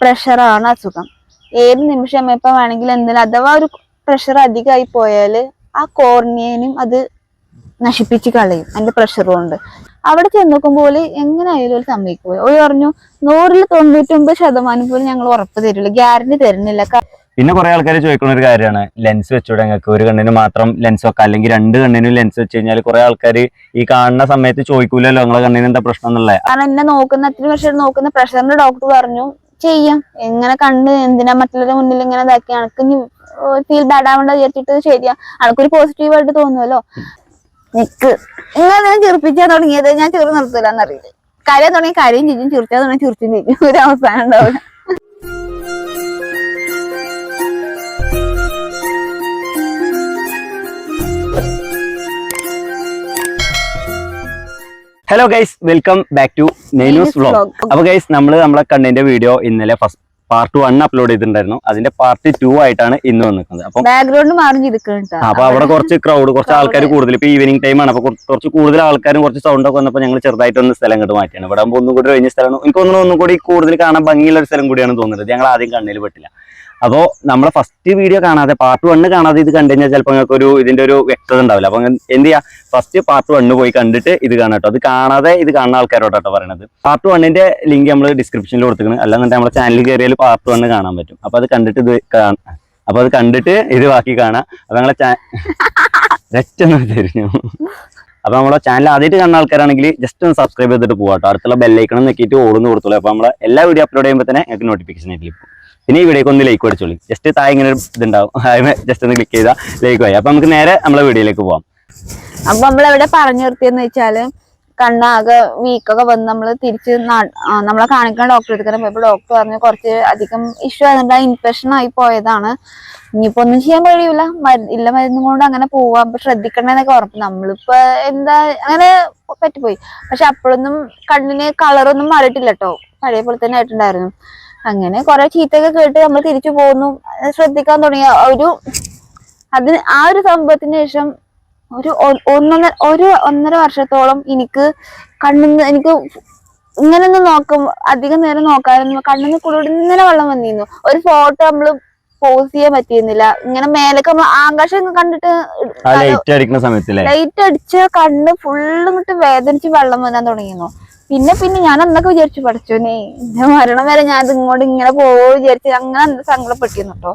പ്രഷറാണ് അസുഖം. ഏത് നിമിഷം എപ്പോൾ വേണമെങ്കിലും എന്തിനും അഥവാ ഒരു പ്രഷർ അധികമായി പോയാൽ ആ കോർണിയനും അത് നശിപ്പിച്ച് കളയും. അതിന്റെ പ്രഷർ കൊണ്ട്. അവിടെ ചെന്ന് നോക്കുമ്പോൾ എങ്ങനെയായാലും ഒരു സമ്മതിക്കുക ഒരു പറഞ്ഞു നൂറിൽ തൊണ്ണൂറ്റൊമ്പത് ശതമാനം പോലും ഞങ്ങൾ ഉറപ്പ് തരില്ല ഗ്യാരണ്ടി തരുന്നില്ല. പിന്നെ കുറെ ആൾക്കാർ ചോദിക്കുന്ന ഒരു കാര്യമാണ് ലെൻസ് വെച്ചൂടെ ഞങ്ങൾക്ക് ഒരു കണ്ണിന് മാത്രം ലെൻസ് വെക്കാം അല്ലെങ്കിൽ രണ്ട് കണ്ണിനും ലെൻസ് വെച്ച് കഴിഞ്ഞാൽ കുറെ ആൾക്കാർ ഈ കാണുന്ന സമയത്ത് ചോദിക്കൂലല്ലോ നിങ്ങളെ കണ്ണിന് എന്താ പ്രശ്നം? എന്നുള്ളത്. കാരണം എന്നെ നോക്കുന്ന അത്രയും വർഷം നോക്കുന്ന പ്രഷറിന്റെ ഡോക്ടർ പറഞ്ഞു ചെയ്യാം. എങ്ങനെ കണ്ട് എന്തിനാ മറ്റുള്ളവരുടെ മുന്നിൽ ഇങ്ങനെ ഇതാക്കി? അനക്ക് ഫീൽ ബാഡ് ആവണ്ട വിചാരിച്ചിട്ട് ശരിയാ. അനക്കൊരു പോസിറ്റീവ് ആയിട്ട് തോന്നുമല്ലോ നിക്ക് ഇങ്ങനെ ചിരിപ്പിച്ചാ തുടങ്ങിയത് ഞാൻ ചെറു നിർത്തൂലെന്നറിയില്ല കരയാൻ തുടങ്ങി കരയും ചിരിച്ചും ചിരിച്ചാൽ തുടങ്ങി ചിരിച്ചും ചിരിക്കും ഒരു അവസാനം ഉണ്ടാവില്ല. Hello guys welcome back to Nainu's vlog. അപ്പൊ ഗൈസ് നമ്മൾ നമ്മളെ കണ്ണിന്റെ വീഡിയോ ഇന്നലെ ഫസ്റ്റ് പാർട്ട് വൺ അപ്ലോഡ് ചെയ്തിട്ടുണ്ടായിരുന്നു. അതിന്റെ പാർട്ട് ടു ആയിട്ടാണ് ഇന്ന് വന്നിരിക്കുന്നത്. അപ്പൊ ബാക്ക്ഗ്രൗണ്ട് മാറി ചിരിക്കുന്നുണ്ട് അപ്പൊ അവിടെ കുറച്ച് ക്രൗഡ് കുറച്ച് ആൾക്കാർ കൂടുതൽ. ഇപ്പൊ ഈവനിങ് ടൈം ആണ്. അപ്പൊ കുറച്ച് കൂടുതൽ ആൾക്കാരും കുറച്ച് സൗണ്ട് ഒക്കെ വന്നപ്പോൾ ഞങ്ങൾ ചെറുതായിട്ട് ഒന്ന് സ്ഥലം ഇങ്ങോട്ട് മാറ്റിയാണ്. ഇവിടെ ആകുമ്പോൾ ഒന്നും കൂടി കഴിഞ്ഞ സ്ഥലമാണ്. എനിക്ക് ഒന്നും ഒന്നും കൂടി കൂടുതൽ കാണാൻ ഭംഗിയുള്ള ഒരു സ്ഥലം കൂടിയാണ് തോന്നുന്നത്. ഞങ്ങൾ ആദ്യം കണ്ണിൽ പെട്ടില്ല. അപ്പോൾ നമ്മളെ ഫസ്റ്റ് വീഡിയോ കാണാതെ പാർട്ട് വണ്ണ് കാണാതെ ഇത് കണ്ടു കഴിഞ്ഞാൽ ചിലപ്പോൾ നിങ്ങൾക്ക് ഒരു ഇതിന്റെ ഒരു വ്യക്തത ഉണ്ടാവില്ല അപ്പൊ എന്ത് ചെയ്യാ? ഫസ്റ്റ് പാർട്ട് വണ്ണ് പോയി കണ്ടിട്ട് ഇത് കാണാട്ടോ അത് കാണാതെ ഇത് കാണുന്ന ആൾക്കാരോട്ടോ പറയണത്. പാർട്ട് വണ്ണിന്റെ ലിങ്ക് നമ്മൾ ഡിസ്ക്രിപ്ഷനിൽ കൊടുത്തിരിക്കുന്നത് അല്ലാന്നുണ്ടെങ്കിൽ നമ്മുടെ ചാനലിൽ കയറിയാൽ പാർട്ട് വണ്ണ് കാണാൻ പറ്റും. അപ്പൊ അത് കണ്ടിട്ട് ഇത് കാണാം അപ്പൊ അത് കണ്ടിട്ട് ഇത് ബാക്കി കാണാം. അപ്പൊ ഞങ്ങളെ ചാ രറ്റൊന്നും തരുന്നു. അപ്പൊ നമ്മളെ ചാനൽ ആദ്യമായിട്ട് കാണുന്ന ആൾക്കാരാണെങ്കിൽ ജസ്റ്റ് ഒന്ന് സബ്സ്ക്രൈബ് ചെയ്തിട്ട് പോകാട്ടോ അടുത്തുള്ള ബെല്ലൈക്കണം നോക്കിയിട്ട് ഓടുന്നു കൊടുത്തോളൂ. അപ്പൊ നമ്മളെ എല്ലാ വീഡിയോ അപ്ലോഡ് ചെയ്യുമ്പോൾ തന്നെ നിങ്ങൾക്ക് നോട്ടിഫിക്കേഷൻ ആയിട്ട് ലഭിക്കും പിന്നെ ഈ വീഡിയോക്ക് ഒന്ന് ലൈക്ക് അടിച്ചോളി. ജസ്റ്റ് താഴെ ഇങ്ങനെ ഒരു ഇതുണ്ടാവും. ജസ്റ്റ് ഒന്ന് ക്ലിക്ക് ചെയ്താൽ ലൈക്ക് ആയി. അപ്പൊ നമുക്ക് നേരെ നമ്മളെ വീഡിയോയിലേക്ക് പോവാം. അപ്പൊ നമ്മൾ എവിടെ പറഞ്ഞു നിർത്തിയെന്ന് വെച്ചാൽ കണ്ണാകെ വീക്കൊക്കെ വന്ന് നമ്മൾ തിരിച്ച് നമ്മളെ കാണിക്കാൻ ഡോക്ടറെ എടുക്കാൻ പോയപ്പോൾ ഡോക്ടർ പറഞ്ഞു കുറച്ച് അധികം ഇഷ്യൂ ആയതുകൊണ്ട് ഇൻഫെക്ഷൻ ആയി പോയതാണ്. ഇനിയിപ്പോ ഒന്നും ചെയ്യാൻ കഴിയൂല. ഇല്ല മരുന്നും കൊണ്ട് അങ്ങനെ പോവാ. അപ്പൊ ശ്രദ്ധിക്കണമെന്നൊക്കെ ഉറപ്പ്. നമ്മളിപ്പോ എന്താ അങ്ങനെ പറ്റിപ്പോയി. പക്ഷെ അപ്പോഴൊന്നും കണ്ണിന് കളറൊന്നും മാറിയിട്ടില്ല കേട്ടോ പഴയ പോലെ തന്നെ ആയിട്ടുണ്ടായിരുന്നു. അങ്ങനെ കുറെ ചീത്തയൊക്കെ കേട്ട് നമ്മൾ തിരിച്ചു പോകുന്നു ശ്രദ്ധിക്കാൻ തുടങ്ങിയ ഒരു അതിന് ആ ഒരു സംഭവത്തിന് ശേഷം ഒരു ഒന്നൊന്നര ഒരു ഒന്നര വർഷത്തോളം എനിക്ക് കണ്ണിന്ന് എനിക്ക് ഇങ്ങനെ ഒന്ന് നോക്കും അധികം നേരം നോക്കാനൊന്നും കണ്ണിന്ന് കൂടെ വെള്ളം വന്നിരുന്നു. ഒരു ഫോട്ടോ നമ്മൾ പോസ് ചെയ്യാൻ പറ്റിയിരുന്നില്ല. ഇങ്ങനെ മേലൊക്കെ നമ്മൾ ആകാശം കണ്ടിട്ട് ലൈറ്റ് അടിക്കുന്ന സമയത്തില്ലേ ലൈറ്റ് അടിച്ച് കണ്ണ് ഫുള്ള് ഇങ്ങോട്ട് വേദനിച്ച് വെള്ളം വരാൻ തുടങ്ങിയിരുന്നു. പിന്നെ പിന്നെ ഞാൻ അന്നൊക്കെ വിചാരിച്ചു പഠിച്ചോനെ എന്റെ മരണം വരെ ഞാൻ ഇങ്ങോട്ട് ഇങ്ങനെ പോവോ വിചാരിച്ചു അങ്ങനെ അന്ന് സങ്കടപ്പെട്ടിരുന്നു കേട്ടോ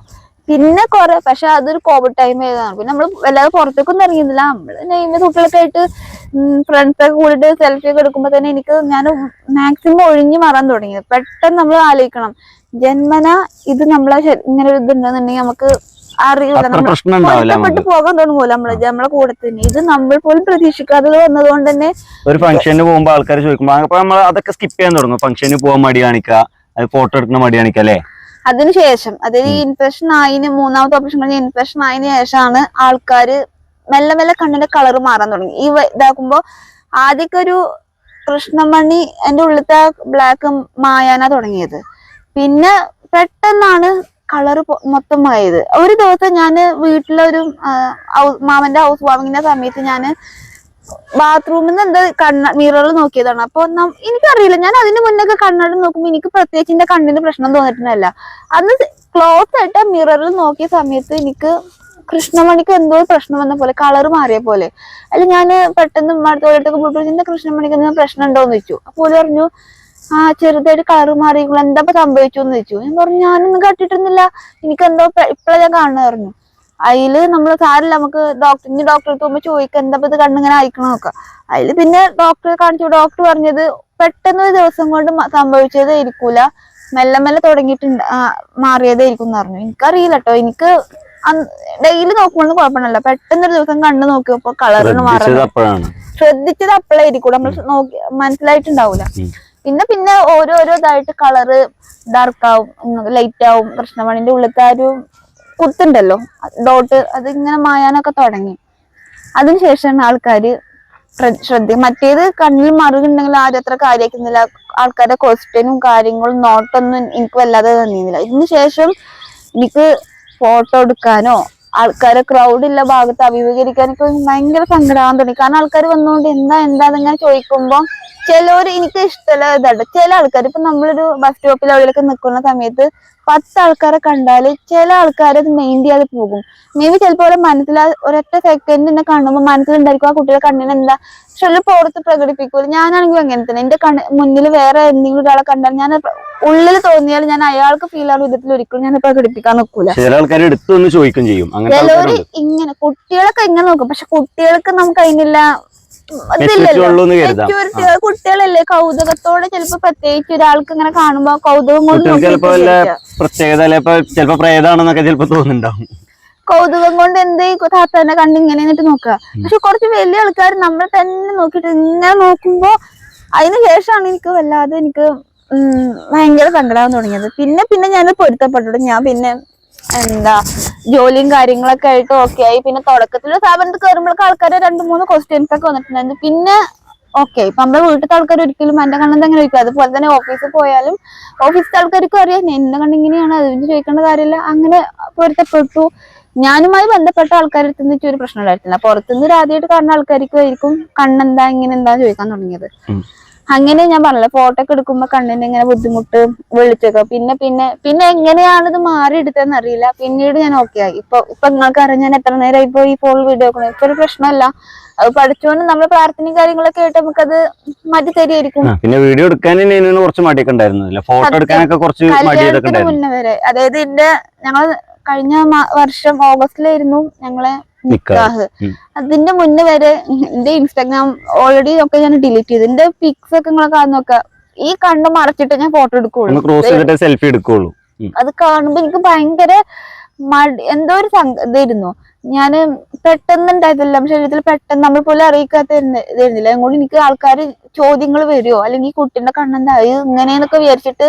പിന്നെ കൊറേ പക്ഷെ അതൊരു കോവിഡ് ടൈം ആയതാണ്. പിന്നെ നമ്മൾ വല്ലാതെ പുറത്തേക്കൊന്നും ഇറങ്ങിയിരുന്നില്ല. നമ്മൾ നെയ്മ കുട്ടികളൊക്കെ ആയിട്ട് ഫ്രണ്ട്സൊക്കെ കൂടിയിട്ട് സെൽഫി ഒക്കെ എടുക്കുമ്പോ തന്നെ എനിക്ക് ഞാൻ മാക്സിമം ഒഴിഞ്ഞു മാറാൻ തുടങ്ങിയത് പെട്ടെന്ന് നമ്മൾ ആലോചിക്കണം. ജന്മന ഇത് നമ്മളെ ഇങ്ങനെ ഒരു ഇതുണ്ടെന്നുണ്ടെങ്കിൽ നമുക്ക് അറിയില്ല. നമ്മൾ പോകാൻ തുടങ്ങൂല നമ്മളെ നമ്മളെ കൂടെ തന്നെ. ഇത് നമ്മൾ പോലും പ്രതീക്ഷിക്കാതെ വന്നതുകൊണ്ട് തന്നെ ഒരു ഫംഗ്ഷന് പോകുമ്പോൾ ആൾക്കാർ ചോദിക്കുമ്പോൾ നമ്മൾ അതൊക്കെ സ്കിപ്പ് ചെയ്യാൻ തുടങ്ങും. ഫംഗ്ഷന് പോകാൻ മടി കാണിക്കുക അത് ഫോട്ടോ എടുക്കുന്ന മടി കാണിക്കുക അല്ലേ? അതിനുശേഷം അതായത് ഈ ഇൻഫെക്ഷൻ ആയതിന് മൂന്നാമത്തെ ഓപ്ഷൻ കഴിഞ്ഞ ഇൻഫെക്ഷൻ ആയതിനു ശേഷമാണ് ആൾക്കാര് മെല്ലെ മെല്ലെ കണ്ണിന്റെ കളർ മാറാൻ തുടങ്ങി. ഈ ഇതാക്കുമ്പോ ആദ്യമൊക്കെ ഒരു കൃഷ്ണമണി എന്റെ ഉള്ളിലത്തെ ബ്ലാക്ക് മായാനാ തുടങ്ങിയത്. പിന്നെ പെട്ടെന്നാണ് കളർ മൊത്തം ആയത് ഒരു ദിവസം ഞാൻ വീട്ടിലൊരു മാമന്റെ ഹൗസ് വാമിങ്ങിന്റെ സമയത്ത് ഞാൻ ബാത്റൂമിൽ നിന്ന് എന്താ കണ്ണ മിററിൽ നോക്കിയതാണ്. അപ്പൊ നം- എനിക്കറിയില്ല. ഞാൻ അതിന് മുന്നൊക്കെ കണ്ണട നോക്കുമ്പോ എനിക്ക് പ്രത്യേകിച്ച് എന്റെ കണ്ണിന് പ്രശ്നം തോന്നിയിട്ടുണ്ടല്ല അന്ന് ക്ലോസ് ആയിട്ട് മിററിൽ നോക്കിയ സമയത്ത് എനിക്ക് കൃഷ്ണമണിക്ക് എന്തോ പ്രശ്നം വന്ന പോലെ കളർ മാറിയ പോലെ. അല്ല ഞാൻ പെട്ടെന്ന് അടുത്തോടത്തൊക്കെ പോയിട്ട് കൃഷ്ണമണിക്ക് എന്തെങ്കിലും പ്രശ്നം ഉണ്ടോ എന്ന് ചോദിച്ചു അപ്പോൾ പറഞ്ഞു ആ ചെറുതായിട്ട് കളർ മാറിയിട്ടുള്ള എന്താ സംഭവിച്ചു എന്ന് ചോദിച്ചു. ഞാൻ പറഞ്ഞു ഞാനൊന്നും കട്ടിട്ടൊന്നുമില്ല എനിക്ക് എന്തോ ഇപ്പഴാ ഞാൻ കാണുന്നത് പറഞ്ഞു. അതിൽ നമ്മൾ സാരില്ല നമുക്ക് ഡോക്ടർ ഇനി ഡോക്ടറെ പോകുമ്പോ ചോദിക്കുക എന്താ ഇത് കണ്ണിങ്ങനെ അയക്കണം നോക്ക അതിൽ പിന്നെ ഡോക്ടറെ കാണിച്ചു. ഡോക്ടർ പറഞ്ഞത് പെട്ടെന്ന് ഒരു ദിവസം കൊണ്ട് സംഭവിച്ചതേ ഇരിക്കൂല മെല്ലെ മെല്ലെ തുടങ്ങിയിട്ടുണ്ട്. മാറിയതേ ഇരിക്കും എന്ന് പറഞ്ഞു. എനിക്കറിയില്ല കേട്ടോ എനിക്ക് ഡെയിലി നോക്കുമ്പോൾ കുഴപ്പമില്ല പെട്ടെന്ന് ഒരു ദിവസം കണ്ണ് നോക്കിയപ്പോ കളറിന് മാറി ശ്രദ്ധിച്ചത് അപ്പോഴായിരിക്കും. നമ്മൾ നോക്കി മനസ്സിലായിട്ടുണ്ടാവൂല. പിന്നെ പിന്നെ ഓരോരോ ഇതായിട്ട് കളറ് ഡാർക്ക് ആവും ലൈറ്റ് ആവും കൃഷ്ണമണിന്റെ ഉള്ളിലത്തെ ആ ഒരു കുത്തുണ്ടല്ലോ ഡോട്ട് അത് ഇങ്ങനെ മായാനൊക്കെ തുടങ്ങി. അതിനുശേഷം ആൾക്കാർ ശ്രദ്ധി മറ്റേത് കണ്ണിൽ മറുകുണ്ടെങ്കിൽ ആരും അത്ര കാര്യമാക്കുന്നില്ല. ആൾക്കാരുടെ ക്വസ്റ്റ്യനും കാര്യങ്ങളും നോട്ടൊന്നും എനിക്ക് വല്ലാതെ തന്നിരുന്നില്ല ഇതിന് ശേഷം എനിക്ക് ഫോട്ടോ എടുക്കാനോ ആൾക്കാരെ ക്രൗഡ് ഇല്ല ഭാഗത്ത് അഭിമുഖീകരിക്കാനൊക്കെ ഭയങ്കര സങ്കടമാകാൻ തുടങ്ങി കാരണം ആൾക്കാർ വന്നുകൊണ്ട് എന്താ എന്താ എന്നിങ്ങനെ ചോദിക്കുമ്പോൾ ചിലവര് എനിക്ക് ഇഷ്ടമല്ല ഇതാണ് ചില ആൾക്കാർ ഇപ്പൊ നമ്മളൊരു ബസ് സ്റ്റോപ്പിൽ അവിടെയൊക്കെ നിൽക്കുന്ന സമയത്ത് പത്ത് ആൾക്കാരെ കണ്ടാൽ ചില ആൾക്കാർ അത് മെയിൻ ചെയ്യാതെ പോകും. മേ ബി ചിലപ്പോൾ അവരെ മനസ്സിൽ ഒരൊറ്റ സെക്കൻഡ് എന്നെ കാണുമ്പോൾ മനസ്സിലുണ്ടായിരിക്കും ആ കുട്ടിയുടെ കണ്ണിന് എന്താ പക്ഷെ ഒരു പുറത്ത് പ്രകടിപ്പിക്കൂല. ഞാനാണെങ്കിൽ അങ്ങനെ തന്നെ. എന്റെ കണ്ണ് മുന്നിൽ വേറെ എന്തെങ്കിലും ഒരാളെ കണ്ടാൽ ഞാൻ ഉള്ളിൽ തോന്നിയാൽ ഞാൻ അയാൾക്ക് ഫീൽ ആവുന്ന വിധത്തിൽ ഒരിക്കലും ഞാൻ പ്രകടിപ്പിക്കാൻ നോക്കൂല. ചില ആൾക്കാർ ചോദിക്കും ചെയ്യും. ചിലവര് ഇങ്ങനെ കുട്ടികളൊക്കെ ഇങ്ങനെ നോക്കും. പക്ഷെ കുട്ടികൾക്ക് നമുക്ക് അതിനുള്ള കുട്ടികളല്ലേ? കൗതുകത്തോടെ ചിലപ്പോ പ്രത്യേകിച്ച് ഒരാൾക്ക് ഇങ്ങനെ കാണുമ്പോ കൗതുകം കൊണ്ട് ചിലപ്പോ. പ്രത്യേകത ചിലപ്പോ ചിലപ്പോ പ്രേതാണെന്നൊക്കെ ചിലപ്പോ തോന്നുന്നുണ്ടാവും. കൗതുകം കൊണ്ട് എന്തേ താത്തനെ കണ്ട് ഇങ്ങനെ എന്നിട്ട് നോക്കുക. പക്ഷെ കുറച്ച് വലിയ ആൾക്കാർ നമ്മളെ തന്നെ നോക്കിട്ട് ഇങ്ങനെ നോക്കുമ്പോ അതിന് ശേഷമാണ് എനിക്ക് വല്ലാതെ എനിക്ക് ഭയങ്കര സങ്കടാവാൻ തുടങ്ങിയത്. പിന്നെ പിന്നെ ഞാൻ പൊരുത്തപ്പെട്ടു. ഞാൻ പിന്നെ എന്താ ജോലിയും കാര്യങ്ങളൊക്കെ ആയിട്ട് ഓക്കെ ആയി. പിന്നെ തുടക്കത്തിൽ സ്ഥാപനത്തിൽ കയറുമ്പോഴൊക്കെ ആൾക്കാർ രണ്ട് മൂന്ന് ക്വസ്റ്റ്യൻസ് ഒക്കെ വന്നിട്ടുണ്ടായിരുന്നു. പിന്നെ ഓക്കെ ഇപ്പൊ നമ്മുടെ വീട്ടിലത്തെ ആൾക്കാർ ഒരിക്കലും എന്റെ കണ്ണെന്ന് അങ്ങനെ ഇരിക്കും അതുപോലെ തന്നെ ഓഫീസിൽ പോയാലും ഓഫീസിലെ ആൾക്കാർക്കും അറിയാം എന്റെ കണ്ണിങ്ങനെയാണ് അതിന് ചോദിക്കേണ്ട കാര്യമില്ല. അങ്ങനെ പൊരുത്തപ്പെട്ടു. ഞാനുമായി ബന്ധപ്പെട്ട ആൾക്കാരുടെ അടുത്ത് ഒരു പ്രശ്നം ഉണ്ടായിട്ടില്ല പുറത്തുനിന്ന് ഒരു ആദ്യമായിട്ട് കാണുന്ന ആൾക്കാർക്ക് കണ്ണെന്താ ഇങ്ങനെ എന്താ ചോദിക്കാൻ തുടങ്ങിയത്. അങ്ങനെ ഞാൻ പറഞ്ഞില്ല ഫോട്ടോ ഒക്കെ എടുക്കുമ്പോ കണ്ണിന് ഇങ്ങനെ ബുദ്ധിമുട്ട് വെളിച്ചൊക്കെ പിന്നെ പിന്നെ പിന്നെ എങ്ങനെയാണ് ഇത് മാറി എടുത്തതെന്ന് അറിയില്ല. പിന്നീട് ഞാൻ ഓക്കെ ആയി. ഇപ്പൊ ഇപ്പൊ നിങ്ങൾക്ക് അറിയാം ഞാൻ എത്ര നേരം ഇപ്പൊ ഈ ഫോൺ വീഡിയോ ഒക്കെ ഇപ്പൊ ഒരു പ്രശ്നമല്ല. അത് പഠിച്ചുകൊണ്ട് നമ്മൾ പ്രാർത്ഥനയും കാര്യങ്ങളൊക്കെ ആയിട്ട് നമുക്കത് മാറ്റി തരികയായിരിക്കും പിന്നെ വീഡിയോ എടുക്കാൻ കുറച്ച് മടിയൊക്കെ ഉണ്ടായിരുന്നില്ല. ഫോട്ടോ എടുക്കാനൊക്കെ കുറച്ച് കല്യാണത്തിന് മുന്നേ വരെ. അതായത് എന്റെ ഞങ്ങൾ കഴിഞ്ഞ വർഷം ഓഗസ്റ്റിലായിരുന്നു ഞങ്ങളെ നിക്കാഹ്. അതിന്റെ മുന്നേ വരെ എന്റെ ഇൻസ്റ്റാഗ്രാം ഓൾറെഡി ഒക്കെ ഞാൻ ഡിലീറ്റ് ചെയ്തു. എന്റെ പിക്സ് ഒക്കെ നിങ്ങളെ കാണുന്ന നോക്ക. ഈ കണ്ണ് മറച്ചിട്ട് ഞാൻ ഫോട്ടോ എടുക്കുള്ളൂ. ക്രോസ് ചെയ്തിട്ട് സെൽഫി എടുക്കുള്ളൂ. അത് കാണുമ്പോ എനിക്ക് ഭയങ്കര മടി എന്തോ ഒരു സംഗതി ഇതായിരുന്നു. ഞാൻ പെട്ടെന്ന് ഉണ്ടായതല്ല പക്ഷെ ശരീരത്തിൽ പെട്ടെന്ന് നമ്മൾ പോലും അറിയിക്കാത്ത ഇതായിരുന്നില്ല. അതുകൊണ്ട് എനിക്ക് ആൾക്കാർ ചോദ്യങ്ങൾ വരുമോ അല്ലെങ്കിൽ കുട്ടീന്റെ കണ്ണെന്താ? ഇത് ഇങ്ങനെയെന്നൊക്കെ വിചാരിച്ചിട്ട്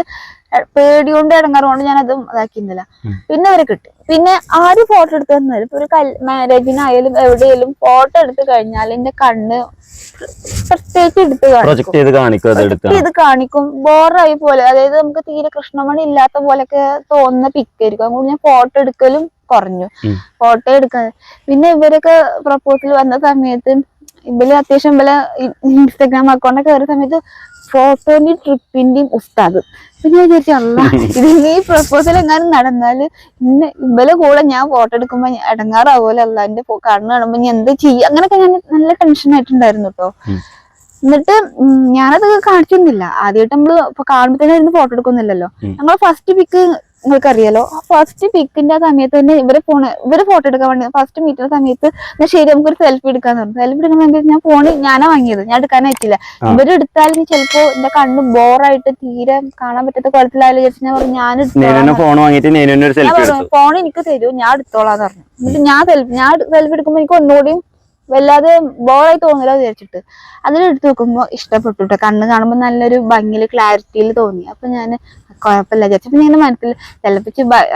പേടിയോണ്ട് ഇടങ്ങാറുകൊണ്ട് ഞാൻ അതും ഇതാക്കിയിരുന്നില്ല പിന്നെ അവരെ കിട്ടി. പിന്നെ ആര് ഫോട്ടോ എടുത്തു തന്നാലും ഇപ്പൊ ഒരു മാരേജിനായാലും എവിടെയായാലും ഫോട്ടോ എടുത്ത് കഴിഞ്ഞാൽ എന്റെ കണ്ണ് പ്രത്യേകിച്ച് എടുത്ത് കാണിക്കും. പ്രൊജക്ട് ചെയ്ത് കാണിക്കും ഇത് കാണിക്കും. ബോറായി പോലെ അതായത് നമുക്ക് തീരെ കൃഷ്ണമണി ഇല്ലാത്ത പോലൊക്കെ തോന്നുന്ന പിക്കായിരിക്കും അതുകൊണ്ട് ഞാൻ ഫോട്ടോ എടുക്കലും കുറഞ്ഞു. ഫോട്ടോ എടുക്കാൻ. പിന്നെ ഇവരൊക്കെ പ്രപ്പോസൽ വന്ന സമയത്ത് ഇവർ അത്യാവശ്യം ഇവലെ ഇൻസ്റ്റാഗ്രാം അക്കൗണ്ടൊക്കെ കയറിയ സമയത്ത് ഫോട്ടോന്റെയും ട്രിപ്പിന്റെയും ഉസ്താദ്. പിന്നെ ഞാൻ വിചാരിച്ചു അല്ല ഇത് ഈ പ്രപ്പോസൽ എങ്ങാനും നടന്നാൽ ഇന്ന് ഇവലെ കൂടെ ഞാൻ ഫോട്ടോ എടുക്കുമ്പോ അടങ്ങാറാവൂല അല്ല എന്റെ കണ്ണ് കാണുമ്പോ ഞാൻ എന്ത് ചെയ്യും അങ്ങനെയൊക്കെ ഞാൻ നല്ല ടെൻഷൻ ആയിട്ടുണ്ടായിരുന്നു കേട്ടോ. എന്നിട്ട് ഞാനത് കാണിച്ചൊന്നുമില്ല ആദ്യമായിട്ട് നമ്മൾ ഇപ്പൊ കാണുമ്പോ തന്നെ ഇരുന്ന് ഫോട്ടോ എടുക്കുന്നില്ലല്ലോ. ഞങ്ങൾ ഞങ്ങൾ ഫസ്റ്റ് പിക്ക് നിങ്ങൾക്ക് അറിയാലോ ഫസ്റ്റ് പിക്കിന്റെ ആ സമയത്ത് തന്നെ ഇവരെ ഫോണ് ഇവർ ഫോട്ടോ എടുക്കാൻ വേണ്ടി ഫസ്റ്റ് മീറ്റിന്റെ സമയത്ത് ഞാൻ ശരി നമുക്കൊരു സെൽഫി എടുക്കാൻ പറഞ്ഞു. സെൽഫി എടുക്കുന്ന സമയത്ത് ഞാൻ ഫോണ് ഞാനാ വാങ്ങിയത്. ഞാൻ എടുക്കാൻ പറ്റില്ല ഇവരെടുത്താലും ചിലപ്പോ എന്റെ കണ്ണ് ബോറായിട്ട് തീരെ കാണാൻ പറ്റാത്ത കുളത്തിലായാലും വിചാരിച്ചു ഞാൻ പറഞ്ഞു ഞാൻ ഫോൺ വാങ്ങിയിട്ട് ഫോൺ എനിക്ക് തരൂ ഞാൻ എടുത്തോളാന്ന് പറഞ്ഞു. എന്നിട്ട് ഞാൻ സെൽഫി ഞാൻ സെൽഫി എടുക്കുമ്പോ എനിക്ക് ഒന്നുകൂടിയും വല്ലാതെ ബോറായി തോന്നില്ല വിചാരിച്ചിട്ട്. അതിലെടുത്ത് നോക്കുമ്പോ ഇഷ്ടപ്പെട്ടു ട്ടോ. കണ്ണ് കാണുമ്പോൾ നല്ലൊരു ഭംഗിയിൽ ക്ലാരിറ്റിയിൽ തോന്നി. അപ്പൊ ഞാൻ കുഴപ്പമില്ല വിചാരിച്ചപ്പോ ഞാൻ മനസ്സിൽ ചിലപ്പോ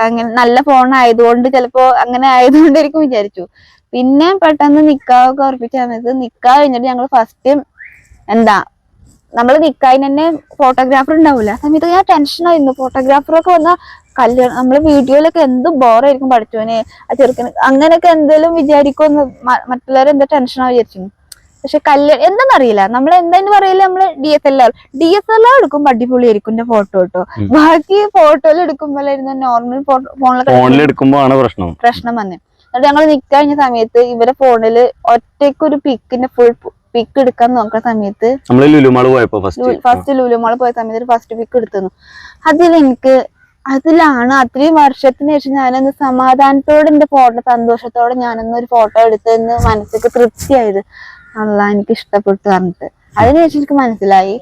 അങ്ങനെ നല്ല ഫോൺ ആയതുകൊണ്ട് ചിലപ്പോ അങ്ങനെ ആയതുകൊണ്ടായിരിക്കും വിചാരിച്ചു. പിന്നെ പെട്ടെന്ന് നിക്കാവൊക്കെ ഉറപ്പിച്ച സമയത്ത് നിക്കാ കഴിഞ്ഞിട്ട് ഞങ്ങൾ ഫസ്റ്റ് എന്താ നമ്മൾ നിക്കായി തന്നെ ഫോട്ടോഗ്രാഫർ ഉണ്ടാവില്ല ആ സമയത്ത് ഞാൻ ടെൻഷനായിരുന്നു ഫോട്ടോഗ്രാഫറൊക്കെ വന്ന കല്യാണം നമ്മൾ വീഡിയോയിലൊക്കെ എന്ത് ബോറായിരിക്കും പഠിച്ചോനെ ആ ചെറുക്കന്. അങ്ങനെയൊക്കെ എന്തെങ്കിലും വിചാരിക്കുമെന്ന് മറ്റുള്ളവരെ എന്താ ടെൻഷനാ വിചാരിച്ചു. പക്ഷെ കല്യാണം എന്താണെന്നറിയില്ല നമ്മൾ എന്തായാലും പറയില്ല നമ്മൾ D S L R D S L R എടുക്കുമ്പോ അടിപൊളിയായിരിക്കും എന്റെ ഫോട്ടോ കേട്ടോ. ബാക്കി ഫോട്ടോയിൽ എടുക്കുമ്പോഴായിരുന്നു നോർമൽ ഫോണിൽ പ്രശ്നം. പ്രശ്നം വന്നു. എന്നിട്ട് ഞങ്ങൾ നിക്കഴിഞ്ഞ സമയത്ത് ഇവരെ ഫോണിൽ ഒറ്റയ്ക്ക് ഒരു പിക്കിന്റെ ഫുൾ പിക്ക് എടുക്കാൻ നോക്കുന്ന സമയത്ത് ഫസ്റ്റ് ലുലുമാൾ പോയ സമയത്ത് ഫസ്റ്റ് പിക്ക് എടുത്തു അതിൽ എനിക്ക് അതിലാണ്. അത്രയും വർഷത്തിന് ശേഷം ഞാനൊന്ന് സമാധാനത്തോടെ എന്റെ ഫോട്ടോ സന്തോഷത്തോടെ ഞാനൊന്ന് ഒരു ഫോട്ടോ എടുത്തെന്ന് മനസ്സിക്ക് തൃപ്തിയായത്. അല്ല എനിക്ക് ഇഷ്ടപ്പെട്ടു പറഞ്ഞിട്ട്. അതിനുശേഷം എനിക്ക് മനസ്സിലായി.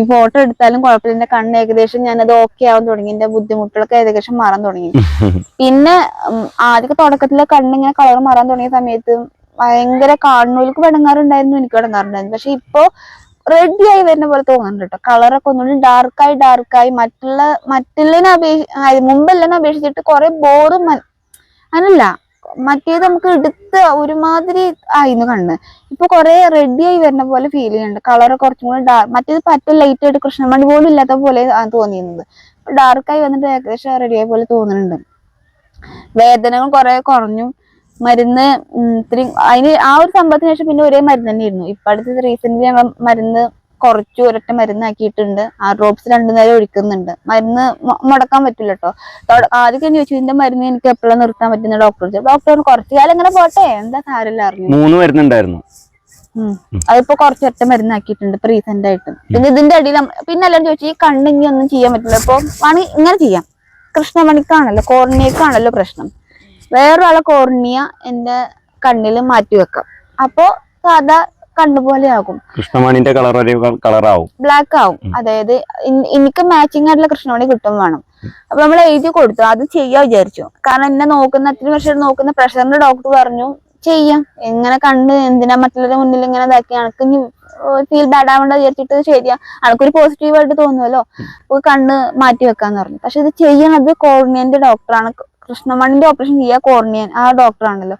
ഈ ഫോട്ടോ എടുത്താലും കുഴപ്പമില്ല. എന്റെ കണ്ണ് ഏകദേശം അത് ഓക്കെ ആവാൻ തുടങ്ങി. എന്റെ ബുദ്ധിമുട്ടുകളൊക്കെ ഏകദേശം മാറാൻ തുടങ്ങി. പിന്നെ ആദ്യത്തെ ആദ്യമൊക്കെ തുടക്കത്തിലെ കണ്ണിങ്ങനെ കളർ മാറാൻ തുടങ്ങിയ സമയത്ത് ഭയങ്കര കാണുന്നവർക്ക് പെടങ്ങാറുണ്ടായിരുന്നു എനിക്ക് പെടങ്ങാറുണ്ടായിരുന്നു പക്ഷെ ഇപ്പോ റെഡി ആയി വരുന്ന പോലെ തോന്നുന്നുണ്ട് കേട്ടോ കളറൊക്കെ ഒന്നുകൂടി ഡാർക്കായി ഡാർക്കായി മറ്റുള്ള മറ്റുള്ളതിനെ അപേക്ഷ മുമ്പെല്ലാം അപേക്ഷിച്ചിട്ട് കുറെ ബോറും അങ്ങനല്ല. മറ്റേത് നമുക്ക് എടുത്ത് ഒരുമാതിരി ആയിരുന്നു കണ്ണ്. ഇപ്പൊ കുറെ റെഡി ആയി വരുന്ന പോലെ ഫീൽ ചെയ്യുന്നുണ്ട്. കളറ് കുറച്ചും കൂടി ഡാർക്ക് മറ്റേത് പറ്റ ലൈറ്റ് ആയിട്ട് കൃഷ്ണമണി പോലും ഇല്ലാത്ത പോലെ തോന്നിയിരുന്നത്. ഡാർക്കായി വന്നിട്ട് ഏകദേശം റെഡി ആയ പോലെ തോന്നുന്നുണ്ട്. വേദനകൾ കുറെ കുറഞ്ഞു. മരുന്ന് ഇത്രയും ഇത്തിരി അതിന് ആ ഒരു സംഭവത്തിന് ശേഷം പിന്നെ ഒരേ മരുന്ന് തന്നെയായിരുന്നു. ഇപ്പൊ അടുത്ത് റീസെന്റ് ഞങ്ങൾ മരുന്ന് കുറച്ചു ഒരൊറ്റ മരുന്നാക്കിയിട്ടുണ്ട്. ആ ഡ്രോപ്സ് രണ്ടു നേരം ഒഴിക്കുന്നുണ്ട്. മരുന്ന് മുടക്കാൻ പറ്റില്ല കേട്ടോ ആദ്യം ചോദിച്ചു ഇതിന്റെ മരുന്ന് എനിക്ക് എപ്പോഴും നിർത്താൻ പറ്റുന്ന? ഡോക്ടർ ഡോക്ടർ കുറച്ചു കാലം ഇങ്ങനെ പോട്ടെ. എന്താ സാരില്ല അറിഞ്ഞു മൂന്ന് മരുന്നുണ്ടായിരുന്നു. അതിപ്പോ കുറച്ചൊറ്റ മരുന്നാക്കിയിട്ടുണ്ട് ഇപ്പൊ റീസെന്റ് ആയിട്ട്. പിന്നെ ഇതിന്റെ അടിയിൽ പിന്നെ എല്ലാവരും ചോദിച്ചു ഈ കണ്ണിങ്ങി ഒന്നും ചെയ്യാൻ പറ്റില്ല. ഇപ്പൊ വേണമെങ്കിൽ ഇങ്ങനെ ചെയ്യാം. കൃഷ്ണമണിക്കാണല്ലോ കോർണിയക്കാണല്ലോ പ്രശ്നം. വേറൊരാളെ കോർണിയ എന്റെ കണ്ണിൽ മാറ്റി വെക്കാം. അപ്പോ സാധാ കണ്ണുപോലെ ആകും കൃഷ്ണമണിന്റെ കളർ ഒരു കളറാവും ബ്ലാക്ക് ആവും അതായത് എനിക്ക് മാച്ചിങ് ആയിട്ടുള്ള കൃഷ്ണമണി കിട്ടും വേണം. അപ്പൊ നമ്മൾ എഴുതി കൊടുത്തു. അത് ചെയ്യാ വിചാരിച്ചു. കാരണം എന്നെ നോക്കുന്ന അത്ര വർഷം നോക്കുന്ന പ്രഷറിന്റെ ഡോക്ടർ പറഞ്ഞു ചെയ്യാം. എങ്ങനെ കണ്ട് എന്തിനാ മറ്റുള്ളവരുടെ മുന്നിൽ ഇങ്ങനെ ഇതാക്കി? അനക്ക് ഫീൽ ബാഡ് ആവേണ്ട വിചാരിച്ചിട്ട് ശരിയാ. അനക്കൊരു പോസിറ്റീവ് ആയിട്ട് തോന്നുമല്ലോ അപ്പൊ കണ്ണ് മാറ്റി വെക്കാന്ന് പറഞ്ഞു. പക്ഷെ ഇത് ചെയ്യണത് കോർണിയന്റെ ഡോക്ടറാണ് കൃഷ്ണമണിന്റെ ഓപ്പറേഷൻ ചെയ്യാ കോർണിയൻ ആ ഡോക്ടറാണല്ലോ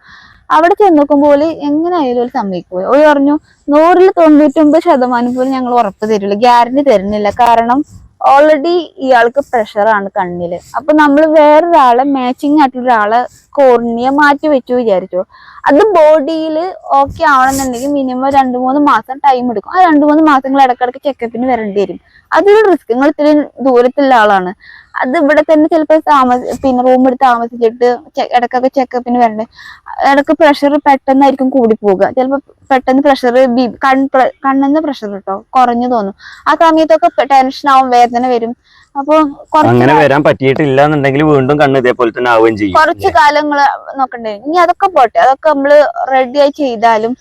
അവിടെ ചെന്ന് നോക്കുമ്പോൾ എങ്ങനെയായാലും ഒരു സമ്മതിക്കുമോ ഒരു പറഞ്ഞു നൂറിൽ തൊണ്ണൂറ്റൊമ്പത് ശതമാനം പോലും ഞങ്ങൾ ഉറപ്പ് തരില്ല ഗ്യാരണ്ടി തരുന്നില്ല. കാരണം ഓൾറെഡി ഇയാൾക്ക് പ്രഷറാണ് കണ്ണിൽ. അപ്പൊ നമ്മൾ വേറൊരാളെ മാച്ചിങ് ആയിട്ടുള്ള ഒരാളെ കോർണിയ മാറ്റി വെച്ചു വിചാരിച്ചു? അത് ബോഡിയിൽ ഓക്കെ ആവണമെന്നുണ്ടെങ്കിൽ മിനിമം രണ്ട് മൂന്ന് മാസം ടൈം എടുക്കും. ആ രണ്ട് മൂന്ന് മാസങ്ങൾ ഇടക്കിടക്ക് ചെക്കപ്പിന് വരേണ്ടി വരും. അതൊരു റിസ്ക് നിങ്ങൾ ഇത്തിരി ദൂരത്തുള്ള ആളാണ്. അത് ഇവിടെ തന്നെ ചിലപ്പോൾ താമസ പിന്നെ റൂം എടുത്ത് താമസിച്ചിട്ട് ഇടക്കൊക്കെ ചെക്കപ്പിന് വരണ്ടേ. ഇടയ്ക്ക് പ്രഷർ പെട്ടെന്നായിരിക്കും കൂടി പോവുക. ചിലപ്പോൾ പെട്ടെന്ന് പ്രഷർ ബി കൺ കണ്ണെന്ന് പ്രഷർ കേട്ടോ. കുറഞ്ഞു തോന്നും. ആ സമയത്തൊക്കെ ടെൻഷൻ ആവും വേദന വരും. അപ്പൊ കുറച്ച് അങ്ങനെ വരാൻ പറ്റിയിട്ടില്ല എന്നുണ്ടെങ്കിൽ വീണ്ടും കണ്ണ് ഇതേപോലെ തന്നെ ആവുകയും ചെയ്യും. കുറച്ച് കാലങ്ങൾ നോക്കണ്ടേ. ഇനി അതൊക്കെ പോട്ടെ. അതൊക്കെ നമ്മൾ റെഡി ആയി ചെയ്താലും